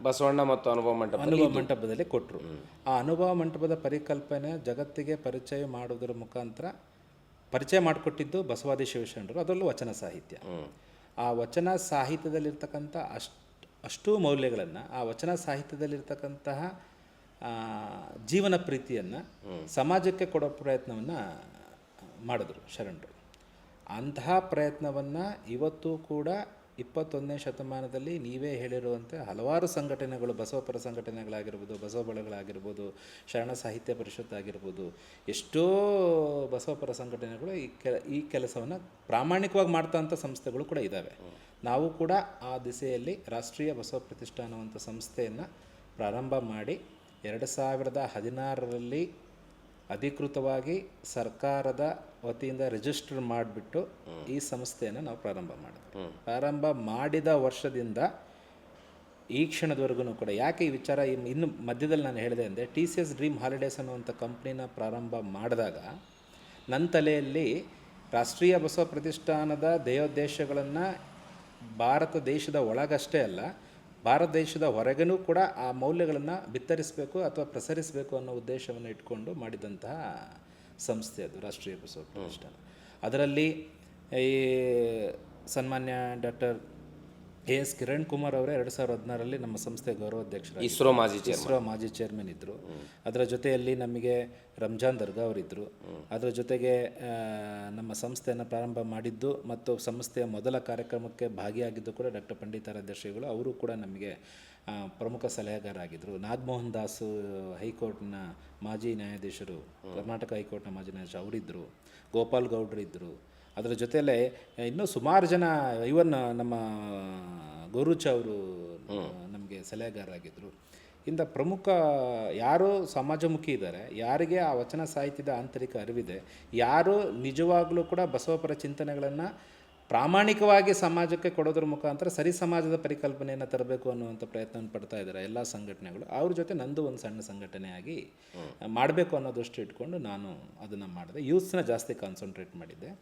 ಬಸವಣ್ಣ ಮತ್ತು ಅನುಭವ ಮಂಟಪ
ಅನುಭವ ಮಂಟಪದಲ್ಲಿ ಕೊಟ್ಟರು ಆ ಅನುಭವ ಮಂಟಪದ ಪರಿಕಲ್ಪನೆ ಜಗತ್ತಿಗೆ ಪರಿಚಯ ಮಾಡುವುದರ ಮುಖಾಂತರ ಪರಿಚಯ ಮಾಡಿಕೊಟ್ಟಿದ್ದು ಬಸವಾದಿ ಶಿವಶರಣರು. ಅದರಲ್ಲೂ ವಚನ ಸಾಹಿತ್ಯ. ಆ ವಚನ ಸಾಹಿತ್ಯದಲ್ಲಿರ್ತಕ್ಕಂಥ ಅಷ್ಟು ಅಷ್ಟೂ ಮೌಲ್ಯಗಳನ್ನು ಆ ವಚನ ಸಾಹಿತ್ಯದಲ್ಲಿರ್ತಕ್ಕಂತಹ ಜೀವನ ಪ್ರೀತಿಯನ್ನು ಸಮಾಜಕ್ಕೆ ಕೊಡೋ ಪ್ರಯತ್ನವನ್ನು ಮಾಡಿದ್ರು ಶರಣರು. ಅಂತಹ ಪ್ರಯತ್ನವನ್ನು ಇವತ್ತು ಕೂಡ ಇಪ್ಪತ್ತೊಂದನೇ ಶತಮಾನದಲ್ಲಿ ನೀವೇ ಹೇಳಿರುವಂತೆ ಹಲವಾರು ಸಂಘಟನೆಗಳು ಬಸವಪರ ಸಂಘಟನೆಗಳಾಗಿರ್ಬೋದು ಬಸವ ಬಳಗಳಾಗಿರ್ಬೋದು ಶರಣ ಸಾಹಿತ್ಯ ಪರಿಷತ್ ಆಗಿರ್ಬೋದು ಎಷ್ಟೋ ಬಸವಪರ ಸಂಘಟನೆಗಳು ಈ ಕೆಲ ಈ ಕೆಲಸವನ್ನು ಪ್ರಾಮಾಣಿಕವಾಗಿ ಮಾಡ್ತಾ ಸಂಸ್ಥೆಗಳು ಕೂಡ ಇದ್ದಾವೆ ನಾವು ಕೂಡ ಆ ದಿಸೆಯಲ್ಲಿ ರಾಷ್ಟ್ರೀಯ ಬಸವ ಪ್ರತಿಷ್ಠಾನವಂಥ ಸಂಸ್ಥೆಯನ್ನು ಪ್ರಾರಂಭ ಮಾಡಿ ಎರಡು ಸಾವಿರದ ಹದಿನಾರರಲ್ಲಿ ಅಧಿಕೃತವಾಗಿ ಸರ್ಕಾರದ ವತಿಯಿಂದ ರಿಜಿಸ್ಟರ್ ಮಾಡಿಬಿಟ್ಟು ಈ ಸಂಸ್ಥೆಯನ್ನು ನಾವು ಪ್ರಾರಂಭ ಮಾಡಿದ್ವಿ. ಪ್ರಾರಂಭ ಮಾಡಿದ ವರ್ಷದಿಂದ ಈ ಕ್ಷಣದವರೆಗೂ ಕೂಡ ಯಾಕೆ ಈ ವಿಚಾರ ಇನ್- ಇನ್ನು ಮಧ್ಯದಲ್ಲಿ ನಾನು ಹೇಳಿದೆ ಅಂದರೆ T C S dream holidays ಅನ್ನುವಂಥ ಕಂಪ್ನಿನ ಪ್ರಾರಂಭ ಮಾಡಿದಾಗ ನನ್ನ ತಲೆಯಲ್ಲಿ ರಾಷ್ಟ್ರೀಯ ಬಸವ ಪ್ರತಿಷ್ಠಾನದ ಧ್ಯೇಯೋದ್ದೇಶಗಳನ್ನು ಭಾರತ ದೇಶದ ಒಳಗಷ್ಟೇ ಅಲ್ಲ ಭಾರತ ದೇಶದ ಹೊರಗೂ ಕೂಡ ಆ ಮೌಲ್ಯಗಳನ್ನು ಬಿತ್ತರಿಸಬೇಕು ಅಥವಾ ಪ್ರಸರಿಸಬೇಕು ಅನ್ನೋ ಉದ್ದೇಶವನ್ನು ಇಟ್ಕೊಂಡು ಮಾಡಿದಂತಹ ಸಂಸ್ಥೆ ಅದು ರಾಷ್ಟ್ರೀಯ ಬಸವ ಪ್ರತಿಷ್ಠಾನ ಅದರಲ್ಲಿ ಈ ಸನ್ಮಾನ್ಯ doctor A S Kiran Kumar ಅವರೇ ಎರಡು ಸಾವಿರದ ಹದಿನಾರರಲ್ಲಿ ನಮ್ಮ ಸಂಸ್ಥೆ ಗೌರವಾಧ್ಯಕ್ಷರು
ಇಸ್ರೋ ಮಾಜಿ
ಇಸ್ರೋ ಮಾಜಿ ಚೇರ್ಮನ್ ಇದ್ದರು ಅದರ ಜೊತೆಯಲ್ಲಿ ನಮಗೆ ರಂಜಾನ್ ದರ್ಗಾ ಅವರಿದ್ದರು ಅದರ ಜೊತೆಗೆ ನಮ್ಮ ಸಂಸ್ಥೆಯನ್ನು ಪ್ರಾರಂಭ ಮಾಡಿದ್ದು ಮತ್ತು ಸಂಸ್ಥೆಯ ಮೊದಲ ಕಾರ್ಯಕ್ರಮಕ್ಕೆ ಭಾಗಿಯಾಗಿದ್ದು ಕೂಡ ಡಾಕ್ಟರ್ ಪಂಡಿತಾರಾಧ್ಯ ಶ್ರೀಗಳು ಅವರು ಕೂಡ ನಮಗೆ ಪ್ರಮುಖ ಸಲಹೆಗಾರರಾಗಿದ್ದರು ನಾಗಮೋಹನ್ ದಾಸ್ ಹೈಕೋರ್ಟ್ನ ಮಾಜಿ ನ್ಯಾಯಾಧೀಶರು ಕರ್ನಾಟಕ ಹೈಕೋರ್ಟ್ನ ಮಾಜಿ ನ್ಯಾಯಾಧೀಶ ಅವರಿದ್ದರು ಗೋಪಾಲ್ ಗೌಡ್ರು ಇದ್ದರು ಅದರ ಜೊತೆಯಲ್ಲೇ ಇನ್ನೂ ಸುಮಾರು ಜನ ಇವನ್ ನಮ್ಮ ಗೋರುಚ ಅವರು ನಮಗೆ ಸಲಹೆಗಾರರಾಗಿದ್ದರು ಇಂಥ ಪ್ರಮುಖ ಯಾರು ಸಮಾಜಮುಖಿ ಇದ್ದಾರೆ. ಯಾರಿಗೆ ಆ ವಚನ ಸಾಹಿತ್ಯದ ಆಂತರಿಕ ಅರಿವಿದೆ ಯಾರು ನಿಜವಾಗಲೂ ಕೂಡ ಬಸವಪರ ಚಿಂತನೆಗಳನ್ನು ಪ್ರಾಮಾಣಿಕವಾಗಿ ಸಮಾಜಕ್ಕೆ ಕೊಡೋದ್ರ ಮುಖಾಂತರ ಸರಿ ಸಮಾಜದ ಪರಿಕಲ್ಪನೆಯನ್ನು ತರಬೇಕು ಅನ್ನುವಂಥ ಪ್ರಯತ್ನವನ್ನು ಪಡ್ತಾ ಇದ್ದಾರೆ ಎಲ್ಲ ಸಂಘಟನೆಗಳು. ಅವ್ರ ಜೊತೆ ನಂದು ಒಂದು ಸಣ್ಣ ಸಂಘಟನೆಯಾಗಿ ಮಾಡಬೇಕು ಅನ್ನೋ ದೃಷ್ಟಿ ಇಟ್ಕೊಂಡು ನಾನು ಅದನ್ನು ಮಾಡಿದೆ. ಯೂತ್ಸ್ನ ಜಾಸ್ತಿ ಕಾನ್ಸಂಟ್ರೇಟ್ ಮಾಡಿದ್ದೆ.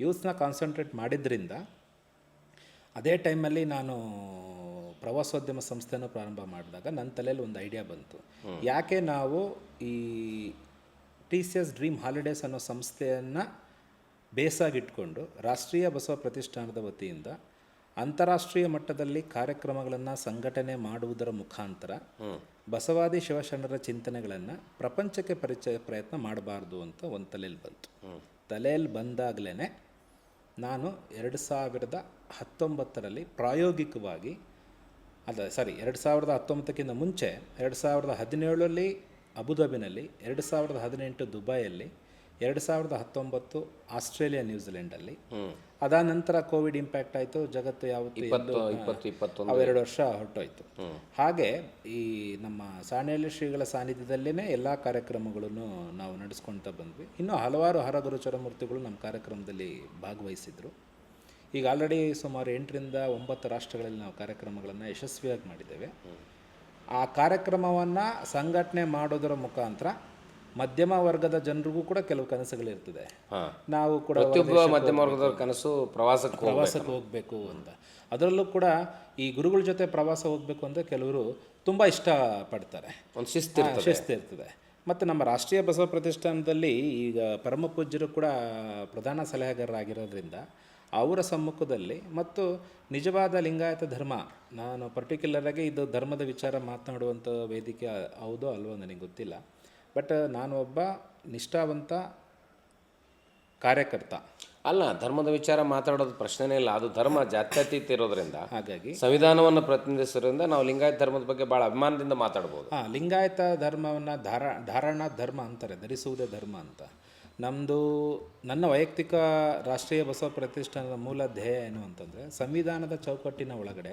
ಯೂತ್ಸ್ನ ಕಾನ್ಸಂಟ್ರೇಟ್ ಮಾಡಿದ್ರಿಂದ ಅದೇ ಟೈಮಲ್ಲಿ ನಾನು ಪ್ರವಾಸೋದ್ಯಮ ಸಂಸ್ಥೆಯನ್ನು ಪ್ರಾರಂಭ ಮಾಡಿದಾಗ ನನ್ನ ತಲೆಯಲ್ಲಿ ಒಂದು ಐಡಿಯಾ ಬಂತು. ಯಾಕೆ ನಾವು ಈ T C S dream holidays ಅನ್ನೋ ಸಂಸ್ಥೆಯನ್ನು ಬೇಸಾಗಿಟ್ಕೊಂಡು ರಾಷ್ಟ್ರೀಯ ಬಸವ ಪ್ರತಿಷ್ಠಾನದ ವತಿಯಿಂದ ಅಂತಾರಾಷ್ಟ್ರೀಯ ಮಟ್ಟದಲ್ಲಿ ಕಾರ್ಯಕ್ರಮಗಳನ್ನು ಸಂಘಟನೆ ಮಾಡುವುದರ ಮುಖಾಂತರ ಬಸವಾದಿ ಶಿವಶರಣರ ಚಿಂತನೆಗಳನ್ನು ಪ್ರಪಂಚಕ್ಕೆ ಪರಿಚಯ ಪ್ರಯತ್ನ ಮಾಡಬಾರ್ದು ಅಂತ ಒಂದು ತಲೆಯಲ್ಲಿ ಬಂತು. ತಲೆಯಲ್ಲಿ ಬಂದಾಗಲೇ ನಾನು ಎರಡು ಸಾವಿರದ ಹತ್ತೊಂಬತ್ತರಲ್ಲಿ ಪ್ರಾಯೋಗಿಕವಾಗಿ, ಅಲ್ಲ ಸಾರಿ ಎರಡು ಸಾವಿರದ ಹತ್ತೊಂಬತ್ತಕ್ಕಿಂತ ಮುಂಚೆ, ಎರಡು ಸಾವಿರದ ಹದಿನೇಳರಲ್ಲಿ ಅಬುದಾಬಿನಲ್ಲಿ, ಎರಡು ಸಾವಿರದ ಹದಿನೆಂಟು ದುಬೈಯಲ್ಲಿ ಎರಡು ಸಾವಿರದ ಹತ್ತೊಂಬತ್ತು ಆಸ್ಟ್ರೇಲಿಯಾ ನ್ಯೂಜಿಲೆಂಡಲ್ಲಿ ಅದಾದ ನಂತರ ಕೋವಿಡ್ ಇಂಪ್ಯಾಕ್ಟ್ ಆಯಿತು ಜಗತ್ತು ಯಾವತ್ತು ಅವೆರಡು ವರ್ಷ ಹೊರಟೋಯ್ತು. ಹಾಗೆ ಈ ನಮ್ಮ ಸಾಣೇಲಿ ಶ್ರೀಗಳ ಸಾನ್ನಿಧ್ಯದಲ್ಲೇ ಎಲ್ಲ ಕಾರ್ಯಕ್ರಮಗಳನ್ನು ನಾವು ನಡೆಸ್ಕೊಳ್ತಾ ಬಂದ್ವಿ. ಇನ್ನೂ ಹಲವಾರು ಹರಗುರುಚರ ಮೂರ್ತಿಗಳು ನಮ್ಮ ಕಾರ್ಯಕ್ರಮದಲ್ಲಿ ಭಾಗವಹಿಸಿದ್ರು. ಈಗ ಆಲ್ರೆಡಿ ಸುಮಾರು ಎಂಟರಿಂದ ಒಂಬತ್ತು ರಾಷ್ಟ್ರಗಳಲ್ಲಿ ನಾವು ಕಾರ್ಯಕ್ರಮಗಳನ್ನು ಯಶಸ್ವಿಯಾಗಿ ಮಾಡಿದ್ದೇವೆ. ಆ ಕಾರ್ಯಕ್ರಮವನ್ನು ಸಂಘಟನೆ ಮಾಡೋದರ ಮುಖಾಂತರ ಮಧ್ಯಮ ವರ್ಗದ ಜನರಿಗೂ ಕೂಡ ಕೆಲವು ಕನಸುಗಳಿರ್ತದೆ. ನಾವು ಕೂಡ
ಪ್ರತಿಯೊಬ್ಬ ಮಧ್ಯಮ ವರ್ಗದ ಕನಸು ಪ್ರವಾಸಕ್ಕೆ ಹೋಗ್ಬೇಕು.
ಪ್ರವಾಸಕ್ಕೆ ಹೋಗಬೇಕು ಅಂತ. ಅದರಲ್ಲೂ ಕೂಡ ಈ ಗುರುಗಳ ಜೊತೆ ಪ್ರವಾಸ ಹೋಗಬೇಕು ಅಂತ ಕೆಲವರು ತುಂಬ ಇಷ್ಟಪಡ್ತಾರೆ.
ಒಂದು ಶಿಸ್ತು
ಶಿಸ್ತು ಇರ್ತದೆ. ಮತ್ತು ನಮ್ಮ ರಾಷ್ಟ್ರೀಯ ಬಸವ ಪ್ರತಿಷ್ಠಾನದಲ್ಲಿ ಈಗ ಪರಮ ಪೂಜ್ಯರು ಕೂಡ ಪ್ರಧಾನ ಸಲಹೆಗಾರರಾಗಿರೋದ್ರಿಂದ ಅವರ ಸಮ್ಮುಖದಲ್ಲಿ ಮತ್ತು ನಿಜವಾದ ಲಿಂಗಾಯತ ಧರ್ಮ ನಾನು ಪರ್ಟಿಕ್ಯುಲರಾಗಿ ಇದು ಧರ್ಮದ ವಿಚಾರ ಮಾತನಾಡುವಂಥ ವೇದಿಕೆ ಹೌದೋ ಅಲ್ವೋ ನನಗೆ ಗೊತ್ತಿಲ್ಲ. ಬಟ್ ನಾನು ಒಬ್ಬ ನಿಷ್ಠಾವಂತ ಕಾರ್ಯಕರ್ತ.
ಅಲ್ಲ ಧರ್ಮದ ವಿಚಾರ ಮಾತಾಡೋದು ಪ್ರಶ್ನೆನೇ ಇಲ್ಲ. ಅದು ಧರ್ಮ ಜಾತ್ಯತೀತ ಇರೋದ್ರಿಂದ
ಹಾಗಾಗಿ
ಸಂವಿಧಾನವನ್ನು ಪ್ರತಿನಿಧಿಸೋದ್ರಿಂದ ನಾವು ಲಿಂಗಾಯತ ಧರ್ಮದ ಬಗ್ಗೆ ಭಾಳ ಅಭಿಮಾನದಿಂದ ಮಾತಾಡ್ಬೋದು.
ಹಾಂ ಲಿಂಗಾಯತ ಧರ್ಮವನ್ನು ಧಾರ ಧಾರಣ ಧರ್ಮ ಅಂತಾರೆ ಧರಿಸುವುದೇ ಧರ್ಮ ಅಂತ. ನಮ್ಮದು ನನ್ನ ವೈಯಕ್ತಿಕ ರಾಷ್ಟ್ರೀಯ ಬಸವ ಪ್ರತಿಷ್ಠಾನದ ಮೂಲ ಧ್ಯೇಯ ಏನು ಅಂತಂದರೆ ಸಂವಿಧಾನದ ಚೌಕಟ್ಟಿನ ಒಳಗಡೆ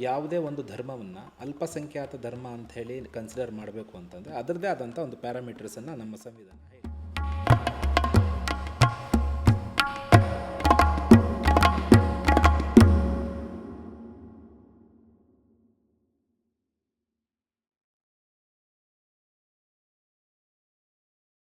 ಯಾವುದೇ ಒಂದು ಧರ್ಮವನ್ನು ಅಲ್ಪಸಂಖ್ಯಾತ ಧರ್ಮ ಅಂತ ಹೇಳಿ ಕನ್ಸಿಡರ್ ಮಾಡಬೇಕು ಅಂತಂದರೆ ಅದರದ್ದೇ ಆದಂಥ ಒಂದು ಪ್ಯಾರಾಮೀಟರ್ಸನ್ನು ನಮ್ಮ ಸಂವಿಧಾನ ಹೇಳಿ.